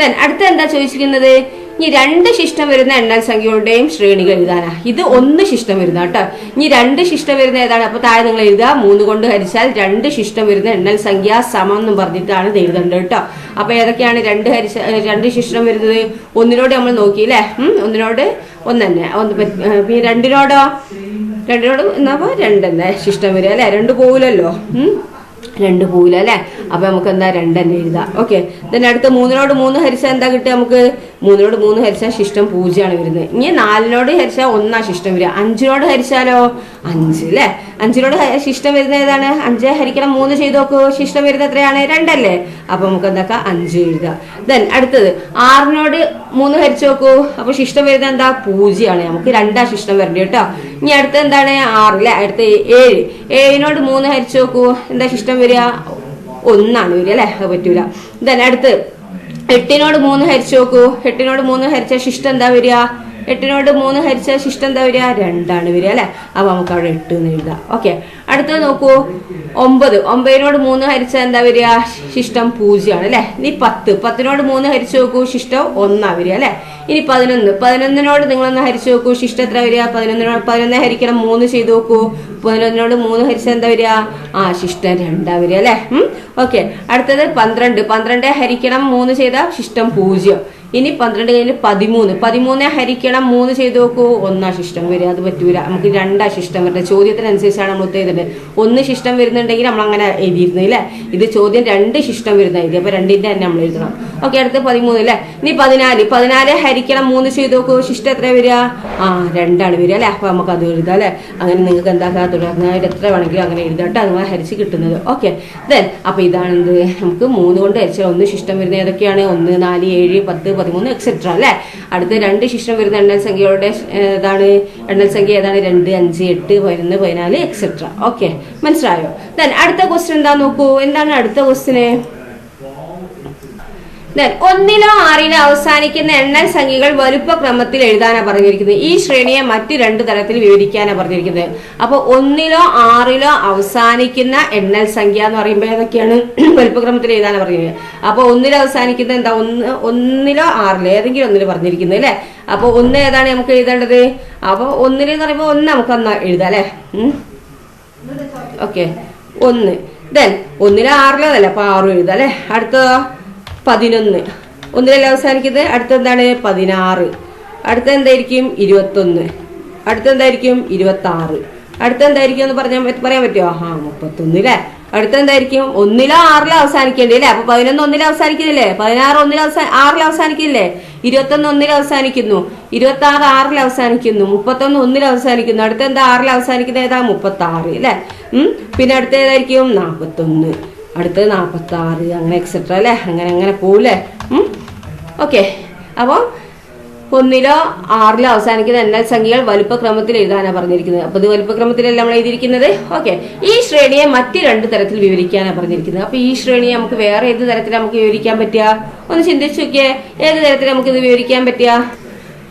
ദെൻ അടുത്ത എന്താ ചോദിച്ചിരിക്കുന്നത്? ഇനി രണ്ട് ശിഷ്ടം വരുന്ന എണ്ണൽ സംഖ്യകളുടെയും ശ്രേണികൾ എഴുതാനാ. ഇത് ഒന്ന് ശിഷ്ടം വരുന്ന കേട്ടോ. ഇനി രണ്ട് ശിഷ്ടം വരുന്ന ഏതാണ്? അപ്പൊ താഴെ നിങ്ങൾ എഴുതുക മൂന്ന് കൊണ്ട് ഹരിച്ചാൽ രണ്ട് ശിഷ്ടം വരുന്ന എണ്ണൽ സംഖ്യ സമം എന്ന് പറഞ്ഞിട്ടാണ് ഇത് എഴുതേണ്ടത് കേട്ടോ. അപ്പൊ ഏതൊക്കെയാണ് രണ്ട് ഹരിച്ച രണ്ട് ശിഷ്ടം വരുന്നത്? ഒന്നിനോട് നമ്മൾ നോക്കി അല്ലേ ഒന്നിനോട് ഒന്ന് തന്നെ ഒന്ന് രണ്ടിനോടോ? രണ്ടിനോട് എന്നാപ്പോ രണ്ടെന്നെ ശിഷ്ടം വരിക അല്ലെ രണ്ട് പോവില്ലല്ലോ. രണ്ട് പോവില്ല അല്ലെ അപ്പൊ നമുക്ക് എന്താ രണ്ടെന്നെ എഴുതാം. ഓക്കെ. then അടുത്ത മൂന്നിനോട് മൂന്ന് ഹരിച്ചാൽ എന്താ കിട്ടുക നമുക്ക്? മൂന്നിനോട് മൂന്ന് ഹരിച്ചാൽ ശിഷ്ടം പൂജ്യമാണ് വരുന്നത്. ഇനി നാലിനോട് ഹരിച്ചാൽ ഒന്നാ ശിഷ്ടം വരിക. അഞ്ചിനോട് ഹരിച്ചാലോ? അഞ്ച് അല്ലെ അഞ്ചിനോട് ശിഷ്ടം വരുന്ന ഏതാണ്? അഞ്ച് ഹരിക്കണം മൂന്ന് ചെയ്ത് നോക്കൂ. ശിഷ്ടം വരുന്ന എത്രയാണ്? രണ്ടല്ലേ? അപ്പൊ നമുക്ക് എന്താക്കാം? അഞ്ച് എഴുതാം ദെൻ അടുത്തത്. ആറിനോട് മൂന്ന് ഹരിച്ചു നോക്കൂ. അപ്പൊ ശിഷ്ടം വരുന്നത് എന്താ? പൂജ്യമാണ്. നമുക്ക് രണ്ടാ ശിഷ്ടം വരേണ്ടത് കേട്ടോ ഇനി അടുത്ത എന്താണ്? ആറിലെ അടുത്ത ഏഴ്. ഏഴിനോട് മൂന്ന് ഹരിച്ചു നോക്കൂ. എന്താ ശിഷ്ടം വരിക? ഒന്നാണ് വരിക അല്ലെ പറ്റൂല. ദെൻ അടുത്ത് എട്ടിനോട് മൂന്ന് ഹരിച്ചു നോക്കൂ. എട്ടിനോട് മൂന്ന് ഹരിച്ച ശിഷ്ടം എന്താ വരിക? എട്ടിനോട് മൂന്ന് ഹരിച്ച ശിഷ്ടം എന്താ വരിക രണ്ടാണ് വരിക അല്ലെ? അപ്പൊ നമുക്ക് അവിടെ എട്ട് എന്ന് എഴുതാം. ഓക്കെ. അടുത്തത് നോക്കൂ. ഒമ്പത്. ഒമ്പതിനോട് മൂന്ന് ഹരിച്ച എന്താ വരിക? ശിഷ്ടം പൂജ്യമാണ് അല്ലെ? ഇനി പത്ത്. പത്തിനോട് മൂന്ന് ഹരിച്ചു നോക്കൂ ശിഷ്ടം ഒന്നാ വരിക അല്ലെ? ഇനി പതിനൊന്ന്. പതിനൊന്നിനോട് നിങ്ങളൊന്ന് ഹരിച്ചു നോക്കൂ ശിഷ്ടം എത്ര വരിക? പതിനൊന്നിനോട് പതിനൊന്ന് ഹരിക്കണം മൂന്ന് ചെയ്ത് നോക്കൂ. പതിനൊന്നിനോട് മൂന്ന് ഹരിച്ച എന്താ വരിക? ആ ശിഷ്ടം രണ്ടാ വരിക അല്ലെ? ഓക്കെ. അടുത്തത് പന്ത്രണ്ട്. പന്ത്രണ്ട് ഹരിക്കണം മൂന്ന് ചെയ്ത ശിഷ്ടം പൂജ്യം. ഇനി പന്ത്രണ്ട് കഴിഞ്ഞ് പതിമൂന്ന്. പതിമൂന്ന് ഹരിക്കണം മൂന്ന് ചെയ്ത് നോക്കൂ. ഒന്നാ ശിഷ്ടം വരിക. അത് പറ്റൂല. നമുക്ക് രണ്ടാ ശിഷ്ടം വരുന്നത് ചോദ്യത്തിനനുസരിച്ചാണ് നമ്മൾ ചെയ്തത് ഒന്ന് ശിഷ്ടം വരുന്നുണ്ടെങ്കിൽ നമ്മൾ അങ്ങനെ എഴുതിയിരുന്നു അല്ലേ ഇത് ചോദ്യം രണ്ട് ശിഷ്ടം വരുന്ന എഴുതി അപ്പൊ രണ്ടിന്റെ തന്നെ നമ്മൾ എഴുതണം. ഓക്കെ അടുത്ത് പതിമൂന്ന് അല്ലേ ഇനി പതിനാല്. പതിനാല് ഹരിക്കണം മൂന്ന് ചെയ്ത് നോക്കൂ. ശിഷ്ടം എത്ര വരിക? ആ രണ്ടാണ് വരിക അല്ലേ? അപ്പൊ നമുക്ക് അത് എഴുതാം അല്ലേ? അങ്ങനെ നിങ്ങൾക്ക് എന്താക്കാ? തുടർന്നായിട്ട് എത്ര വേണമെങ്കിലും അങ്ങനെ എഴുതാട്ടോ നിങ്ങൾ ഹരിച്ച് കിട്ടുന്നത്. ഓക്കെ ദെൻ അപ്പൊ ഇതാണ് എന്ത് നമുക്ക് മൂന്ന് കൊണ്ട് ഹരിച്ചാൽ ഒന്ന് ശിഷ്ടം വരുന്ന ഏതൊക്കെയാണ്? ഒന്ന് നാല് ഏഴ് പത്ത് പതിമൂന്ന് എക്സെട്ര അല്ലേ? അടുത്ത് രണ്ട് ശിഷ്ടം വരുന്ന എണ്ണൽ സംഖ്യകളുടെ ഏതാണ് എണ്ണൽ സംഖ്യ ഏതാണ്? രണ്ട് അഞ്ച് എട്ട് പതിനൊന്ന് പതിനാല് എക്സെട്ര ഓക്കെ മനസ്സിലായോ? ദെൻ അടുത്ത ക്വസ്റ്റ്യൻ എന്താ നോക്കൂ? എന്താണ് അടുത്ത ക്വസ്റ്റ്യന് Then, ഒന്നിലോ ആറിലോ അവസാനിക്കുന്ന എണ്ണൽ സംഖ്യകൾ വലുപ്പ ക്രമത്തിൽ എഴുതാനാ പറഞ്ഞിരിക്കുന്നത്. ഈ ശ്രേണിയെ മറ്റ് രണ്ട് തരത്തിൽ വിവരിക്കാനാണ് പറഞ്ഞിരിക്കുന്നത്. അപ്പൊ ഒന്നിലോ ആറിലോ അവസാനിക്കുന്ന എണ്ണൽ സംഖ്യ എന്ന് പറയുമ്പോൾ ഏതൊക്കെയാണ്? വലുപ്പക്രമത്തിൽ എഴുതാനാണ് പറഞ്ഞിരിക്കുന്നത്. അപ്പൊ ഒന്നിലോ അവസാനിക്കുന്ന എന്താ? ഒന്ന് ഒന്നിലോ ആറിലോ ഏതെങ്കിലും ഒന്നിൽ പറഞ്ഞിരിക്കുന്നത് അല്ലെ? അപ്പൊ ഒന്ന് ഏതാണ് നമുക്ക് എഴുതേണ്ടത്? അപ്പൊ ഒന്നിലെന്ന് പറയുമ്പോൾ ഒന്ന് നമുക്ക് ഒന്ന് എഴുതാം അല്ലെ? ഓക്കെ ഒന്ന്. ദെൻ ഒന്നിലോ ആറിലോ അല്ല അപ്പൊ ആറും എഴുതാം അല്ലെ? അടുത്തതോ? പതിനൊന്ന്. ഒന്നിലല്ലേ അവസാനിക്കുന്നത്? അടുത്തെന്താണ്? പതിനാറ്. അടുത്തെന്തായിരിക്കും? ഇരുപത്തൊന്ന്. അടുത്തെന്തായിരിക്കും? ഇരുപത്തി ആറ് അടുത്ത എന്തായിരിക്കും എന്ന് പറഞ്ഞാൽ പറയാൻ പറ്റുമോ ആ മുപ്പത്തൊന്ന് അല്ലേ അടുത്തെന്തായിരിക്കും? ഒന്നിലോ ആറിലോ അവസാനിക്കേണ്ടി അല്ലേ അപ്പൊ പതിനൊന്ന് ഒന്നിലോ അവസാനിക്കുന്നില്ലേ? പതിനാറ് ഒന്നിലോ അവസാ ആറിൽ അവസാനിക്കില്ലേ ഇരുപത്തൊന്ന് ഒന്നിൽ അവസാനിക്കുന്നു. ഇരുപത്തി ആറ് ആറിൽ അവസാനിക്കുന്നു. മുപ്പത്തൊന്ന് ഒന്നിൽ അവസാനിക്കുന്നു. അടുത്തെന്താ ആറിൽ അവസാനിക്കുന്നത്? ഏതാ? മുപ്പത്തി ആറ് അല്ലേ ഉം? പിന്നെ അടുത്ത ഏതായിരിക്കും നാൽപ്പത്തൊന്ന് അടുത്തത് നാൽപ്പത്തി ആറ് അങ്ങനെ എക്സെട്ര അല്ലേ? അങ്ങനെ അങ്ങനെ പോവില്ലേ? ഓക്കെ അപ്പോൾ ഒന്നിലോ ആറിലോ അവസാനിക്കുന്ന എണ്ണൽ സംഖ്യകൾ വലുപ്പക്രമത്തിൽ എഴുതാനാണ് പറഞ്ഞിരിക്കുന്നത്. അപ്പോൾ ഇത് വലുപ്പക്രമത്തിലല്ല നമ്മൾ എഴുതിയിരിക്കുന്നത്? ഓക്കെ ഈ ശ്രേണിയെ മറ്റ് രണ്ട് തരത്തിൽ വിവരിക്കാനാണ് പറഞ്ഞിരിക്കുന്നത്. അപ്പോൾ ഈ ശ്രേണിയെ നമുക്ക് വേറെ ഏത് തരത്തിൽ നമുക്ക് വിവരിക്കാൻ പറ്റുക? ഒന്ന് ചിന്തിച്ചു നോക്കിയേ. ഏത് തരത്തിൽ നമുക്ക് ഇത് വിവരിക്കാൻ പറ്റുക?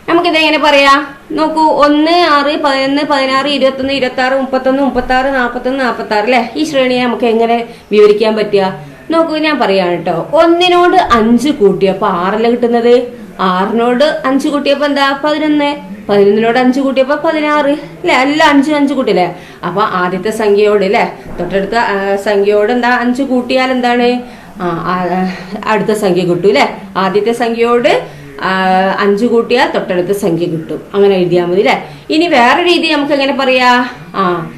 നമുക്കിത് എങ്ങനെ പറയാ? നോക്കൂ ഒന്ന് ആറ് പതിനൊന്ന് പതിനാറ് ഇരുപത്തൊന്ന് ഇരുപത്തി ആറ് മുപ്പത്തൊന്ന് മുപ്പത്തി ആറ് നാൽപ്പത്തൊന്ന് നാൽപ്പത്തി ആറ് അല്ലെ? ഈ ശ്രേണിയെ നമുക്ക് എങ്ങനെ വിവരിക്കാൻ പറ്റുക? നോക്കൂ ഞാൻ പറയാണ് കേട്ടോ ഒന്നിനോട് അഞ്ച് കൂട്ടിയപ്പോ ആറല്ല കിട്ടുന്നത്? ആറിനോട് അഞ്ച് കൂട്ടിയപ്പോ എന്താ? പതിനൊന്ന്. പതിനൊന്നിനോട് അഞ്ച് കൂട്ടിയപ്പോ പതിനാറ്. അല്ലെ? അല്ല അഞ്ച് അഞ്ച് കൂട്ടിയല്ലേ? അപ്പൊ ആദ്യത്തെ സംഖ്യയോട് അല്ലെ? തൊട്ടടുത്ത സംഖ്യയോട് എന്താ? അഞ്ച് കൂട്ടിയാൽ എന്താണ്? അടുത്ത സംഖ്യ കിട്ടൂല്ലേ? ആദ്യത്തെ സംഖ്യയോട് അഞ്ച് കൂട്ടിയാൽ തൊട്ടടുത്ത സംഖ്യ കിട്ടും. അങ്ങനെ എഴുതിയാൽ മതി അല്ലെ ഇനി വേറെ രീതി നമുക്ക് എങ്ങനെ പറയാ? ആ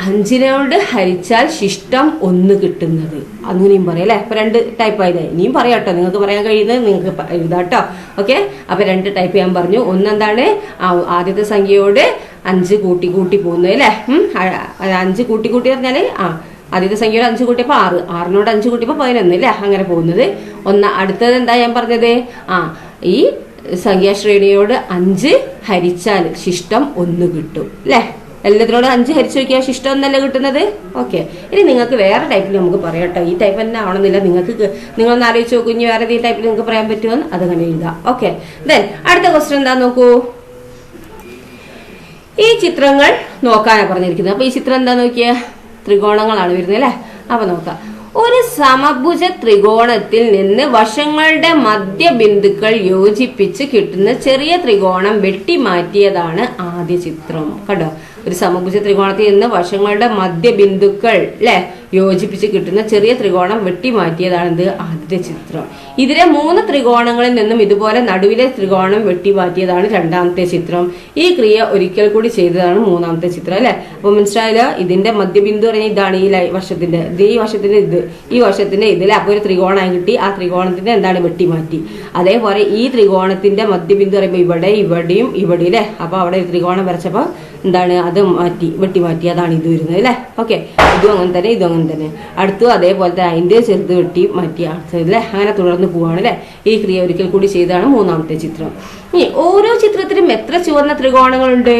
അഞ്ചിനോട് ഹരിച്ചാൽ ശിഷ്ടം ഒന്ന് കിട്ടുന്നത്. അങ്ങനെയും പറയാം അല്ലെ അപ്പൊ രണ്ട് ടൈപ്പ് ആയത്. ഇനിയും പറയാം കേട്ടോ നിങ്ങൾക്ക് പറയാൻ കഴിയുന്നത് നിങ്ങൾക്ക് പ- എഴുതാം കേട്ടോ ഓക്കെ? അപ്പൊ രണ്ട് ടൈപ്പ് ഞാൻ പറഞ്ഞു. ഒന്നെന്താണ്? ആദ്യത്തെ സംഖ്യയോട് അഞ്ച് കൂട്ടി കൂട്ടി പോകുന്നത് അല്ലെ അഞ്ച് കൂട്ടി കൂട്ടി പറഞ്ഞാൽ ആ ആദ്യത്തെ സംഖ്യയോട് അഞ്ച് കൂട്ടിയപ്പോൾ ആറ്. ആറിനോട് അഞ്ച് കൂട്ടിയപ്പോൾ പതിനൊന്ന് അല്ലേ അങ്ങനെ പോകുന്നത്. ഒന്ന് അടുത്തത് എന്താ ഞാൻ പറഞ്ഞത്? ആ ഈ സംഖ്യാശ്രേണിയോട് അഞ്ച് ഹരിച്ചാൽ ശിഷ്ടം ഒന്ന് കിട്ടും അല്ലേ എല്ലാത്തിനോട് അഞ്ച് ഹരിച്ചു നോക്കിയാൽ ശിഷ്ടം ഒന്നല്ലേ കിട്ടുന്നത്? ഓക്കെ. ഇനി നിങ്ങൾക്ക് വേറെ ടൈപ്പിൽ നമുക്ക് പറയാം കേട്ടോ. ഈ ടൈപ്പ് തന്നെ ആവണമെന്നില്ല. നിങ്ങൾക്ക് നിങ്ങളൊന്ന് ആലോചിച്ച് നോക്കൂ. ഇനി വേറെ ഈ ടൈപ്പിൽ നിങ്ങൾക്ക് പറയാൻ പറ്റുമെന്ന് അത് കണ്ടു എഴുതാം. ഓക്കെ. ദെൻ അടുത്ത ക്വസ്റ്റ്യൻ എന്താ നോക്കൂ? ഈ ചിത്രങ്ങൾ നോക്കാനാണ് പറഞ്ഞിരിക്കുന്നത്. അപ്പൊ ഈ ചിത്രം എന്താ നോക്കിയ? ത്രികോണങ്ങളാണ് വരുന്നത് അല്ലെ അപ്പൊ നോക്കാം. ഒരു സമഭുജ ത്രികോണത്തിൽ നിന്ന് വശങ്ങളുടെ മധ്യബിന്ദുക്കൾ യോജിപ്പിച്ച് കിട്ടുന്ന ചെറിയ ത്രികോണം വെട്ടിമാറ്റിയതാണ് ആദ്യ ചിത്രം. കേട്ടോ ഒരു സമഭുജ ത്രികോണത്തിൽ നിന്ന് വശങ്ങളുടെ മധ്യബിന്ദുക്കൾ അല്ലെ യോജിപ്പിച്ച് കിട്ടുന്ന ചെറിയ ത്രികോണം വെട്ടി മാറ്റിയതാണ് ഇത് ആദ്യത്തെ ചിത്രം. ഇതിലെ മൂന്ന് ത്രികോണങ്ങളിൽ നിന്നും ഇതുപോലെ നടുവിലെ ത്രികോണം വെട്ടി മാറ്റിയതാണ് രണ്ടാമത്തെ ചിത്രം. ഈ ക്രിയ ഒരിക്കൽ കൂടി ചെയ്തതാണ് മൂന്നാമത്തെ ചിത്രം അല്ലെ? അപ്പൊ മനസ്സിലായാലോ ഇതിന്റെ മധ്യബിന്ദു പറഞ്ഞ ഇതാണ് ഈ വർഷത്തിന്റെ ഇത് ഈ വർഷത്തിന്റെ ഇത് ഈ വർഷത്തിന്റെ ഇതിലെ അപ്പൊ ഒരു ത്രികോണം കിട്ടി. ആ ത്രികോണത്തിന്റെ എന്താണ് വെട്ടി മാറ്റി? അതേപോലെ ഈ ത്രികോണത്തിന്റെ മധ്യബിന്ദു പറയുമ്പോൾ ഇവിടെ ഇവിടെയും ഇവിടെ അല്ലെ? അപ്പൊ അവിടെ ഒരു ത്രികോണം വരച്ചപ്പോ എന്താണ് അത് മാറ്റി വെട്ടി മാറ്റി. അതാണ് ഇത് വരുന്നത് അല്ലേ? ഓക്കെ ഇതും അങ്ങനെ തന്നെ ഇതും അങ്ങനെ തന്നെ അടുത്തും അതേപോലെ തന്നെ അതിന്റെ ചെറുത് വെട്ടി മാറ്റി അടുത്തല്ലേ അങ്ങനെ തുടർന്ന് പോവാണ് അല്ലേ? ഈ ക്രിയ ഒരിക്കൽ കൂടി ചെയ്താണ് മൂന്നാമത്തെ ചിത്രം. ഇനി ഓരോ ചിത്രത്തിലും എത്ര ചുവന്ന ത്രികോണങ്ങളുണ്ട്?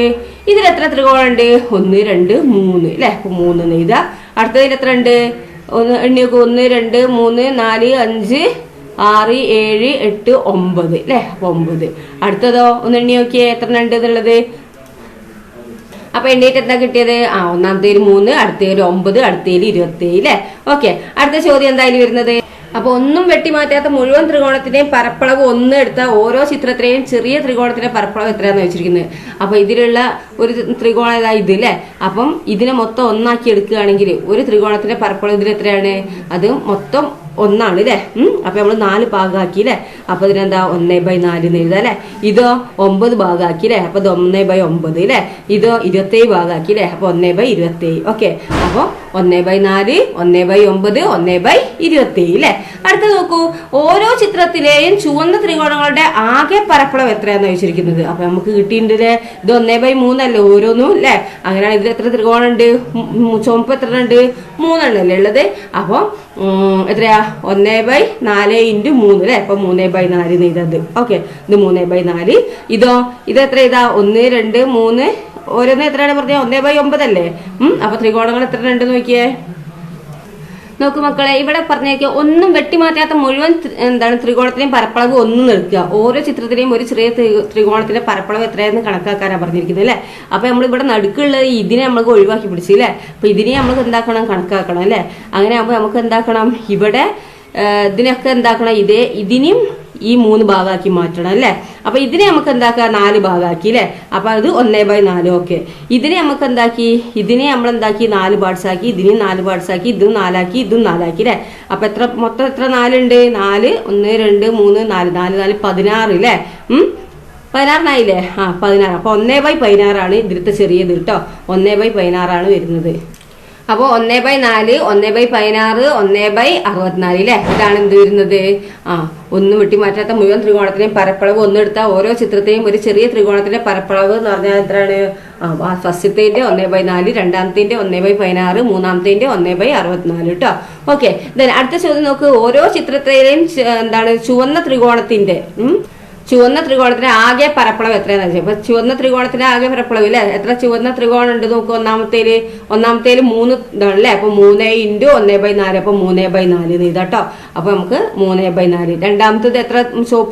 ഇതിൽ എത്ര ത്രികോണമുണ്ട് ഒന്ന് രണ്ട് മൂന്ന് അല്ലേ? മൂന്ന് നെയ്ത അടുത്തതിൽ എത്ര ഉണ്ട്? ഒന്ന് എണ്ണി നോക്കൂ ഒന്ന് രണ്ട് മൂന്ന് നാല് അഞ്ച് ആറ് ഏഴ് എട്ട് ഒമ്പത് അല്ലേ? അപ്പൊ ഒമ്പത്. അടുത്തതോ? ഒന്ന് എണ്ണി നോക്കിയേ എത്ര ഉണ്ട് എന്നുള്ളത്? അപ്പൊ എണ്ണീറ്റ് എന്താ കിട്ടിയത്? ആ ഒന്നാമത്തേൽ മൂന്ന് അടുത്തേൽ ഒമ്പത് അടുത്തേൽ ഇരുപത്തേഴ് അല്ലേ? ഓക്കെ. അടുത്ത ചോദ്യം എന്തായാലും വരുന്നത്? അപ്പൊ ഒന്നും വെട്ടിമാറ്റാത്ത മുഴുവൻ ത്രികോണത്തിന്റെയും പരപ്പളവ് ഒന്ന് എടുത്ത ഓരോ ചിത്രത്തിലെയും ചെറിയ ത്രികോണത്തിന്റെ പരപ്പളവ് എത്രയാന്ന് വെച്ചിരിക്കുന്നത്. അപ്പൊ ഇതിലുള്ള ഒരു ത്രികോണം ഇതാ ഇത് അല്ലേ? അപ്പം ഇതിനെ മൊത്തം ഒന്നാക്കി എടുക്കുകയാണെങ്കിൽ ഒരു ത്രികോണത്തിന്റെ പരപ്പളവ് ഇതിൽ എത്രയാണ് അത് മൊത്തം ഒന്നാണ് അല്ലേ ഉം അപ്പൊ നമ്മൾ നാല് ഭാഗമാക്കി അല്ലേ അപ്പൊ ഇതിനെന്താ? ഒന്നേ ബൈ നാല് എഴുതാം അല്ലേ ഇതോ ഒമ്പത് ഭാഗമാക്കി അല്ലേ അപ്പൊ ഇത് ഒന്നേ ബൈ ഒമ്പത് അല്ലേ ഇതോ ഇരുപത്തേഴ് ഭാഗമാക്കി അല്ലേ അപ്പൊ ഒന്നേ ബൈ ഇരുപത്തേഴ്. ഓക്കെ. അപ്പൊ ഒന്നേ ബൈ നാല് ഒന്നേ ബൈ ഒമ്പത് ഒന്നേ ബൈ ഇരുപത്തേഴ് അല്ലേ അടുത്ത നോക്കൂ. ഓരോ ചിത്രത്തിലെയും ചുവന്ന ത്രികോണങ്ങളുടെ ആകെ പരപ്പളം എത്രയാണെന്ന് ചോദിച്ചിരിക്കുന്നത്? അപ്പൊ നമുക്ക് കിട്ടിയിട്ടുണ്ട് ഇത് ഒന്നേ ബൈ മൂന്നല്ലേ? ഓരോന്നും അല്ലേ അങ്ങനെയാണ് ഇതിൽ എത്ര ത്രികോണം ഉണ്ട് ചുമപ്പ് എത്ര ഉണ്ട്? മൂന്നെണ്ണല്ലേ ഉള്ളത്? അപ്പോൾ എത്രയാ? ഒന്നേ ബൈ നാല് ഇന്റു മൂന്ന് അല്ലേ? അപ്പോൾ മൂന്നേ ബൈ നാല് ഇതത് ഓക്കെ. ഇത് മൂന്നേ ബൈ നാല്. ഇതോ ഇത് എത്ര ഇതാ ഒന്ന് രണ്ട് മൂന്ന്. ഓരോന്ന് എത്രയാണ് പറഞ്ഞത് ഒന്നേ ബൈ ഒമ്പതല്ലേ? അപ്പോൾ അപ്പൊ ത്രികോണങ്ങൾ എത്ര രണ്ട് നോക്കിയേ? നോക്കൂ മക്കളെ ഇവിടെ പറഞ്ഞേക്കുക ഒന്നും വെട്ടിമാറ്റാത്ത മുഴുവൻ എന്താണ് ത്രികോണത്തിലെയും പരപ്പളവ് ഒന്നും നിൽക്കുക ഓരോ ചിത്രത്തിലെയും ഒരു ചെറിയ ത്രികോണത്തിന്റെ പരപ്പളവ് എത്രയെന്ന് കണക്കാക്കാനാണ് പറഞ്ഞിരിക്കുന്നത് അല്ലേ? അപ്പൊ നമ്മൾ ഇവിടെ നടുക്കുള്ള ഇതിനെ നമ്മൾക്ക് ഒഴിവാക്കി പിടിച്ചു അല്ലേ? അപ്പൊ ഇതിനെ നമ്മൾ എന്താക്കണം? കണക്കാക്കണം അല്ലേ? അങ്ങനെ ആകുമ്പോൾ നമുക്ക് എന്താക്കണം? ഇവിടെ ഇതിനൊക്കെ എന്താക്കണം? ഇതേ ഇതിനെയും ഈ മൂന്ന് ഭാഗമാക്കി മാറ്റണം അല്ലേ? അപ്പൊ ഇതിനെ നമുക്ക് എന്താക്കുക? നാല് ഭാഗമാക്കി അല്ലേ? അപ്പൊ അത് ഒന്നേ ബൈ നാല് ഓക്കെ. ഇതിനെ നമുക്ക് എന്താക്കി? ഇതിനെ നമ്മൾ എന്താക്കി? നാല് പാർട്സ് ആക്കി. ഇതിനെയും നാല് പാർട്സ് ആക്കി. ഇതും നാലാക്കി. ഇതും നാലാക്കി അല്ലേ? അപ്പൊ എത്ര മൊത്തം എത്ര നാലുണ്ട്? നാല് ഒന്ന് രണ്ട് മൂന്ന് നാല്. നാല് നാല് പതിനാറ് അല്ലേ? ഉം? പതിനാറിനായില്ലേ? ആ പതിനാറ്. അപ്പൊ ഒന്നേ ബൈ പതിനാറാണ് ഇതിലത്തെ ചെറിയത് കേട്ടോ. ഒന്നേ ബൈ പതിനാറാണ് വരുന്നത്. അപ്പോൾ ഒന്നേ ബൈ നാല് ഒന്നേ ബൈ പതിനാറ് ഒന്നേ ബൈ അറുപത്തിനാല് അല്ലേ ഇതാണ് എന്ത് വരുന്നത്? ആ ഒന്നും വെട്ടി മാറ്റാത്ത മുഴുവൻ ത്രികോണത്തിനെയും പരപ്പളവ്. ഒന്നെടുത്താൽ ഓരോ ചിത്രത്തെയും ഒരു ചെറിയ ത്രികോണത്തിന്റെ പരപ്പളവ് എന്ന് പറഞ്ഞാൽ എത്രയാണ് ആ ഫസ്റ്റത്തേന്റെ ഒന്നേ ബൈ നാല് രണ്ടാമത്തേന്റെ ഒന്നേ ബൈ പതിനാറ് മൂന്നാമത്തേന്റെ ഒന്നേ ബൈ അറുപത്തിനാല് കേട്ടോ? ഓക്കെ. അടുത്ത ചോദ്യം നോക്ക്. ഓരോ ചിത്രത്തിലെയും എന്താണ്? ചുവന്ന ത്രികോണത്തിന്റെ ചുവന്ന ത്രികോണത്തിന് ആകെ പരപ്പളവ് എത്രയാണെന്ന് വെച്ചാൽ ഇപ്പൊ ചുവന്ന ത്രികോണത്തിന് ആകെ പരപ്പളവ് അല്ലേ എത്ര ചുവന്ന ത്രികോണം ഉണ്ട് നോക്ക് ഒന്നാമത്തേൽ ഒന്നാമത്തേൽ മൂന്ന് ഇതാണ് അല്ലേ അപ്പൊ മൂന്ന് ഇന്റു ഒന്നേ ബൈ നാല് അപ്പൊ മൂന്നേ ബൈ നാല് ഇതാട്ടോ അപ്പൊ നമുക്ക് മൂന്നേ ബൈ നാല് രണ്ടാമത്തത് എത്ര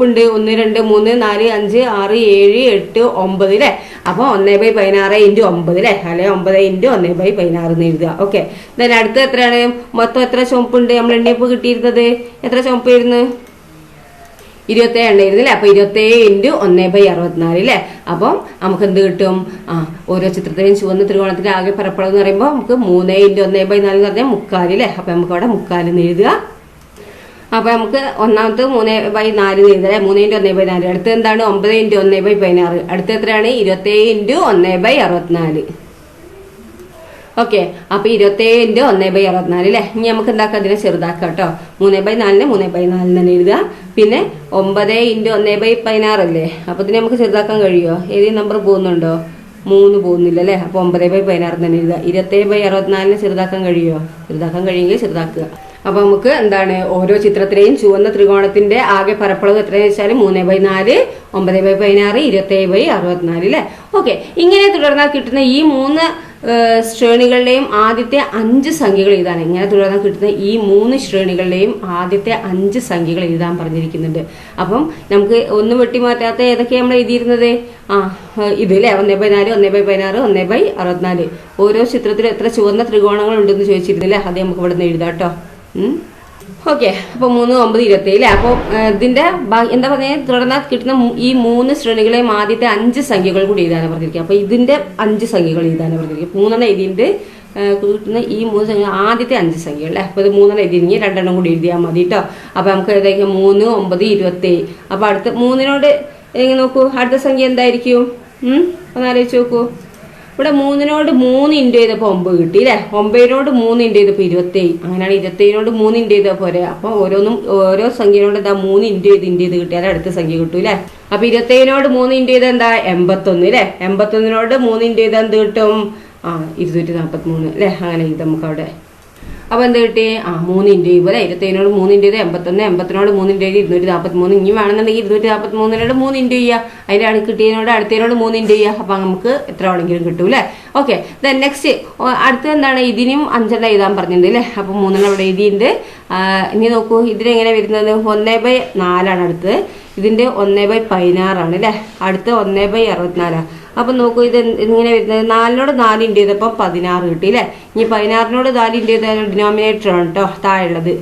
ഉണ്ട്? ഒന്ന് രണ്ട് മൂന്ന് നാല് അഞ്ച് ആറ് ഏഴ് എട്ട് ഒമ്പത് അല്ലേ അപ്പൊ ഒന്നേ ബൈ പതിനാറ് ഇന്റു ഒമ്പത് അല്ലേ അല്ലെ ഒമ്പത് ഇന്റു ഒന്നേ ബൈ പതിനാറ് എന്ന് എഴുതുക. ഓക്കെ. then അടുത്ത എത്രയാണ്? മൊത്തം എത്ര ചുമപ്പുണ്ട് നമ്മൾ എണ്ണിയപ്പോൾ കിട്ടിയിരുന്നത്? എത്ര ചുമപ്പായിരുന്നു ഇരുപത്തേഴ് ഉണ്ടായിരുന്നു അല്ലേ അപ്പൊ ഇരുപത്തേഴ് ഇന്റു ഒന്നേ ബൈ അറുപത്തിനാല് അല്ലേ അപ്പം നമുക്ക് എന്ത് കിട്ടും? ആ ഓരോ ചിത്രത്തെയും ചുവന്ന ത്രികോണത്തിന്റെ ആകെ പരപ്പളവ് എന്ന് പറയുമ്പോൾ നമുക്ക് മൂന്നേ ഇന്റു ഒന്നേ ബൈ നാല് എന്ന് പറഞ്ഞാൽ മുക്കാൽ അല്ലേ അപ്പൊ നമുക്ക് അവിടെ മുക്കാലെന്ന് എഴുതുക. അപ്പൊ നമുക്ക് ഒന്നാമത്തെ മൂന്ന് ബൈ നാല് എഴുതാം മൂന്ന് ഇന്റു ഒന്നേ ബൈ നാല്. അടുത്ത എന്താണ്? ഒമ്പത് ഇന്റു ഒന്നേ ബൈ പതിനാറ്. അടുത്ത എത്രയാണ്? ഇരുപത്തേഴ് ഇന്റു ഒന്നേ ബൈ അറുപത്തിനാല്. ഓക്കെ അപ്പൊ ഇരുപത്തേഴ് ഇന്റു ഒന്നേ ബൈ അറുപത്തിനാല് അല്ലേ ഇനി നമുക്ക് എന്താക്കാം? അതിനെ ചെറുതാക്കാം കേട്ടോ. മൂന്ന് ബൈ നാലിന് മൂന്ന് ബൈ നാലിന് തന്നെ എഴുതുക. പിന്നെ ഒമ്പത് ഇന്റു ഒന്നേ ബൈ പതിനാറല്ലേ? അപ്പോൾ ഇതിനെ നമുക്ക് ചെറുതാക്കാൻ കഴിയുമോ ഏത് നമ്പർ പോകുന്നുണ്ടോ? മൂന്ന് പോകുന്നില്ല അല്ലേ? അപ്പോൾ ഒമ്പത് ബൈ പതിനാറ് തന്നെ എഴുതുക. ഇരുപത്തേഴ് ബൈ അറുപത്തിനാലിന് ചെറുതാക്കാൻ കഴിയുമോ ചെറുതാക്കാൻ കഴിയുമെങ്കിൽ ചെറുതാക്കുക. അപ്പോൾ നമുക്ക് എന്താണ്? ഓരോ ചിത്രത്തിലെയും ചുവന്ന ത്രികോണത്തിന്റെ ആകെ പരപ്പളവ് എത്രയെന്ന് വെച്ചാൽ മൂന്ന് ബൈ നാല് ഒമ്പത് ബൈ പതിനാറ് ഇരുപത്തേഴ് ബൈ അറുപത്തിനാല് അല്ലേ? ഓക്കെ. ഇങ്ങനെ തുടർന്നാൽ കിട്ടുന്ന ഈ മൂന്ന് ശ്രേണികളുടെയും ആദ്യത്തെ അഞ്ച് സംഖ്യകൾ എഴുതാൻ. ഇങ്ങനെ തുടർന്ന് കിട്ടുന്ന ഈ മൂന്ന് ശ്രേണികളുടെയും ആദ്യത്തെ അഞ്ച് സംഖ്യകൾ എഴുതാൻ പറഞ്ഞിരിക്കുന്നുണ്ട്. അപ്പം നമുക്ക് ഒന്നും വെട്ടിമാറ്റാത്ത ഏതൊക്കെയാണ് നമ്മൾ എഴുതിയിരുന്നത്? ആ ഇതല്ലേ ഒന്നേ ബൈ നാല് ഒന്നേ ബൈ പതിനാറ് ഒന്നേ ബൈ അറുപത്തിനാല്. ഓരോ ചിത്രത്തിലും എത്ര ചുവന്ന ത്രികോണങ്ങൾ ഉണ്ടെന്ന് ചോദിച്ചിരുന്നില്ലേ? അത് നമുക്ക് ഇവിടെ നിന്ന് എഴുതാം കേട്ടോ. ഓക്കെ അപ്പോൾ മൂന്ന് ഒമ്പത് ഇരുപത്തി അല്ലേ അപ്പോൾ ഇതിന്റെ എന്താ പറയുക തുടർന്ന് കിട്ടുന്ന ഈ മൂന്ന് ശ്രേണികളെയും ആദ്യത്തെ അഞ്ച് സംഖ്യകൾ കൂടി എഴുതാനാണ് പറഞ്ഞിരിക്കുക. അപ്പോൾ ഇതിന്റെ അഞ്ച് സംഖ്യകൾ എഴുതാനാണ് പറഞ്ഞിരിക്കുക. മൂന്നെണ്ണം എഴുതിയിട്ട് കിട്ടുന്ന ഈ മൂന്ന് സംഖ്യ ആദ്യത്തെ അഞ്ച് സംഖ്യ അല്ലേ അപ്പോൾ ഇത് മൂന്നെണ്ണം എഴുതി രണ്ടെണ്ണം കൂടി എഴുതിയാൽ മതി കേട്ടോ അപ്പോൾ നമുക്ക് ഏതൊക്കെ മൂന്ന് ഒമ്പത് ഇരുപത്തി അപ്പോൾ അടുത്ത മൂന്നിനോട് നോക്കൂ? അടുത്ത സംഖ്യ എന്തായിരിക്കും? ഉം? ഒന്ന് ആലോചിച്ച് നോക്കൂ. ഇവിടെ മൂന്നിനോട് മൂന്ന് ഇന്റു ചെയ്തപ്പോൾ ഒമ്പത് കിട്ടി അല്ലേ ഒമ്പതിനോട് മൂന്ന് ഇന്റു ചെയ്തപ്പോൾ ഇരുപത്തേഴ് അങ്ങനെയാണ് ഇരുപത്തേഴിനോട് മൂന്ന് ഇന്റു ചെയ്താൽ പോരെ അപ്പോൾ ഓരോന്നും ഓരോ സംഖ്യനോട് എന്താ മൂന്ന് ഇന്റു ചെയ്ത് ഇന്റു ചെയ്ത് കിട്ടിയാൽ അടുത്ത സംഖ്യ കിട്ടും അല്ലേ അപ്പോൾ ഇരുപത്തേഴിനോട് മൂന്ന് ഇന്റു ചെയ്ത് എന്താ? എൺപത്തൊന്ന് അല്ലേ എൺപത്തൊന്നിനോട് മൂന്ന് ഇന്റു ചെയ്ത് എന്ത് കിട്ടും? ആ ഇരുന്നൂറ്റി നാൽപ്പത്തി മൂന്ന് അല്ലേ അങ്ങനെ ഇത് നമുക്ക് അവിടെ അപ്പോൾ എന്ത് കിട്ടി? ആ മൂന്നിന്റെ. ഇവരെ ചെയ്യുമ്പോൾ ഇരുപത്തേഴിനോട് മൂന്ന് ഇന്റു ചെയ്ത് എൺപത്തൊന്ന് എൺപത്തിനോട് മൂന്ന് ഇന്റു ഇരുന്നൂറ്റി നാൽപ്പത്തി മൂന്ന് ഇനി വേണമെന്നുണ്ടെങ്കിൽ ഇരുന്നൂറ്റി നാൽപ്പത്തി മൂന്നിനോട് മൂന്നിന്റെ ചെയ്യുക അതിന്റെ അടുത്ത് കിട്ടിയതിനോട് അടുത്തതിനോട് മൂന്നിന്റെ ചെയ്യുക അപ്പോൾ നമുക്ക് എത്ര വേണമെങ്കിലും കിട്ടും അല്ലേ? ഓക്കെ ദെൻ നെക്സ്റ്റ് അടുത്ത എന്താണ്? ഇതിനും അഞ്ചെണ്ണം എഴുതാൻ പറഞ്ഞിട്ടുണ്ട് അല്ലേ? അപ്പോൾ മൂന്നെണ്ണം ഇവിടെ എഴുതിയിട്ടുണ്ട്. ആ, ഇനി നോക്കൂ ഇതിനെങ്ങനെ വരുന്നത്? ഒന്നേ ബൈ നാലാണ് അടുത്തത്. ഇതിന്റെ ഒന്നേ ബൈ പതിനാറാണ് അല്ലേ? അടുത്ത് ഒന്നേ ബൈ അറുപത്തിനാലാണ് അപ്പം നോക്കൂ ഇത് ഇങ്ങനെ വരുന്നത് നാലിനോട് നാല് ഇന്റു ചെയ്തപ്പോൾ പതിനാറ് കിട്ടി അല്ലേ? ഇനി പതിനാറിനോട് നാല് ഇന്റു ചെയ്ത ഡിനോമിനേറ്റർ ആണ് കേട്ടോ താഴെയുള്ളത്.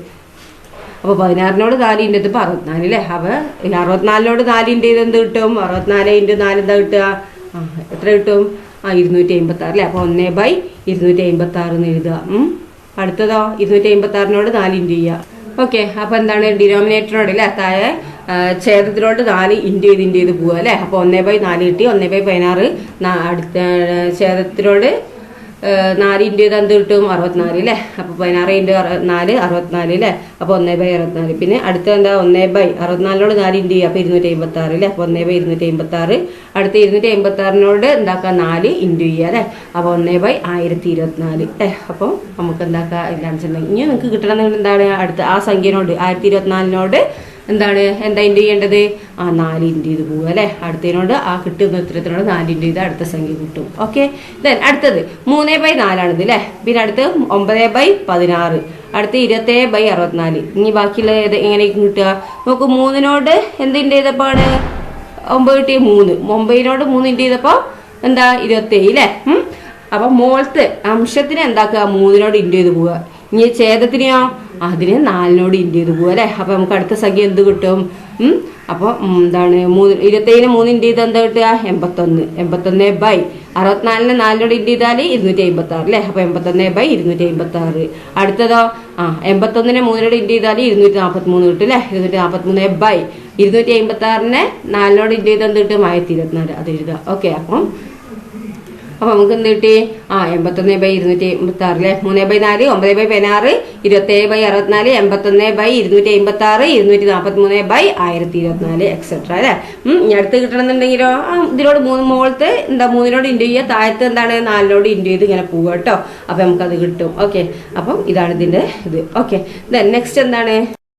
അപ്പോൾ പതിനാറിനോട് നാല് ഇന്റു ചെയ്തപ്പോൾ അറുപത്തിനാല് അല്ലേ? അപ്പോൾ അറുപത്തിനാലിനോട് നാല് ഇന്റു ചെയ്ത് എന്ത് കിട്ടും? അറുപത്തിനാല് ഇന്റു നാല് എന്താ കിട്ടുക? എത്ര കിട്ടും? ആ ഇരുന്നൂറ്റി അമ്പത്തി ആറ് അല്ലേ? അപ്പോൾ ഒന്നേ ബൈ ഇരുന്നൂറ്റി അമ്പത്തി ആറ് എന്ന് എഴുതുക. അടുത്തതോ? ഇരുന്നൂറ്റി അമ്പത്തി ആറിനോട് നാല് ഇന്റു ചെയ്യുക. ഓക്കെ അപ്പോൾ എന്താണ്? ഡിനോമിനേറ്ററിനോട് അല്ലേ? താഴെ ഛേദത്തിലോട്ട് നാല് ഇന്റു ചെയ്ത് ഇന്റു ചെയ്ത് പോവുക അല്ലേ? അപ്പോൾ ഒന്നേ ബൈ നാല് കിട്ടി ഒന്നേ ബൈ പതിനാറ് അടുത്ത ഛേദത്തിലോട് നാല് ഇന്റു ചെയ്ത് എന്ത് കിട്ടും അറുപത്തിനാല് അല്ലേ? അപ്പോൾ പതിനാറ് ഇന്റു നാല് അറുപത്തിനാല് അല്ലേ? അപ്പോൾ ഒന്നേ ബൈ അറുപത്തിനാല്. പിന്നെ അടുത്ത എന്താ? ഒന്നേ ബൈ അറുപത്തിനാലിനോട് നാല് ഇന്റു ചെയ്യുക അപ്പോൾ ഇരുന്നൂറ്റി അമ്പത്താറ് അല്ലേ? അപ്പോൾ ഒന്നേ ബൈ ഇരുന്നൂറ്റി അമ്പത്താറ് അടുത്ത ഇരുന്നൂറ്റി അമ്പത്താറിനോട് എന്താക്കുക നാല് ഇന്റു ചെയ്യുക അല്ലേ? അപ്പോൾ ഒന്നേ ബൈ ആയിരത്തി ഇരുപത്തിനാല് അല്ലേ? അപ്പോൾ നമുക്ക് എന്താക്കുക ഇല്ലാന്ന് വെച്ചിട്ടുണ്ടെങ്കിൽ ഇനി നിങ്ങൾക്ക് കിട്ടണമെന്നുണ്ടെങ്കിൽ എന്താണ്? അടുത്ത ആ സംഖ്യനോട് ആയിരത്തി ഇരുപത്തിനാലിനോട് എന്താണ്? എന്താ ഇന്റു ചെയ്യേണ്ടത്? ആ നാല് ഇന്റു ചെയ്ത് പോകും അല്ലേ? അടുത്തതിനോട് ആ കിട്ടുന്ന ഉത്തരത്തിനോട് നാല് ഇന്റു ചെയ്ത് അടുത്ത സംഖ്യ കിട്ടും. ഓക്കെ? ദെൻ അടുത്തത് മൂന്ന് ബൈ നാലാണിത് അല്ലേ പിന്നെ അടുത്ത് ഒമ്പത് ബൈ പതിനാറ് അടുത്ത് ഇരുപത്തേഴ് ബൈ അറുപത്തിനാല്. ഇനി ബാക്കിയുള്ള ഏത് എങ്ങനെയൊക്കെ കിട്ടുക? നമുക്ക് മൂന്നിനോട് എന്തിന്റെ ചെയ്തപ്പോഴാണ് ഒമ്പത് കിട്ടിയ മൂന്ന്. ഒമ്പതിനോട് മൂന്ന് ഇന്റു ചെയ്തപ്പോൾ എന്താ? ഇരുപത്തേഴ് അല്ലേ അപ്പം മോളത്ത് അംശത്തിന് എന്താക്കുക? മൂന്നിനോട് ഇന്റു ചെയ്ത് പോവുക. ഇനി ഛേദത്തിനെയോ അതിന് നാലിനോട് ഇന്റു ചെയ്ത് പോകും അല്ലേ? അപ്പൊ നമുക്ക് അടുത്ത സംഖ്യ എന്ത് കിട്ടും? അപ്പോൾ അപ്പൊ എന്താണ് മൂന്ന് ഇരുപത്തേഴിന് മൂന്ന് ഇന്റു ചെയ്ത് എന്താ കിട്ടുക? എൺപത്തൊന്ന്. എൺപത്തൊന്ന് ബൈ അറുപത്തിനാലിന് നാലിനോട് ഇന്റു ചെയ്താൽ ഇരുന്നൂറ്റി അമ്പത്തി ആറ് അല്ലേ? അപ്പൊ എൺപത്തൊന്ന് ബൈ ഇരുന്നൂറ്റി അമ്പത്തി ആറ് അടുത്തതോ? ആ എൺപത്തൊന്നിന് മൂന്നിനോട് ഇന്റു ചെയ്താൽ ഇരുന്നൂറ്റി നാൽപ്പത്തി മൂന്ന് കിട്ടും അല്ലേ? ഇരുന്നൂറ്റി നാൽപ്പത്തി മൂന്ന് ബൈ ഇരുന്നൂറ്റി അമ്പത്തി ആറിന് നാലിനോട് ഇന്റു ചെയ്ത് എന്ത് കിട്ടും? ആയിരത്തി ഇരുപത്തിനാല് അത് എഴുതുക. ഓക്കെ അപ്പം അപ്പൊ നമുക്ക് എന്ത് കിട്ടി? ആ എൺപത്തൊന്ന് ബൈ ഇരുന്നൂറ്റി എൺപത്തി അല്ലെ മൂന്ന് ബൈ നാല് ഒമ്പത് ബൈ പതിനാറ് ഇരുപത്തേഴ് ബൈ അറുപത്തിനാല് എൺപത്തൊന്ന് ബൈ ഇരുന്നൂറ്റി അമ്പത്തി ആറ് ഇരുന്നൂറ്റി നാൽപ്പത്തി മൂന്ന് ബൈ ആയിരത്തി ഇരുപത്തിനാല് എക്സെട്ര അല്ലെ ഇനി അടുത്ത് കിട്ടണമെന്നുണ്ടെങ്കിലോ? ഇതിനോട് മൂന്ന് മുകളിലത്തെ എന്താ മൂന്നിനോട് ഇൻഡു ചെയ്യുക താഴത്ത് എന്താണ്? നാലിനോട് ഇൻഡു ചെയ്ത് ഇങ്ങനെ പോവുക കേട്ടോ. അപ്പൊ നമുക്കത് കിട്ടും. ഓക്കെ. അപ്പം ഇതാണ് ഇതിന്റെ ഇത്. ഓക്കെ. നെക്സ്റ്റ് എന്താണ്?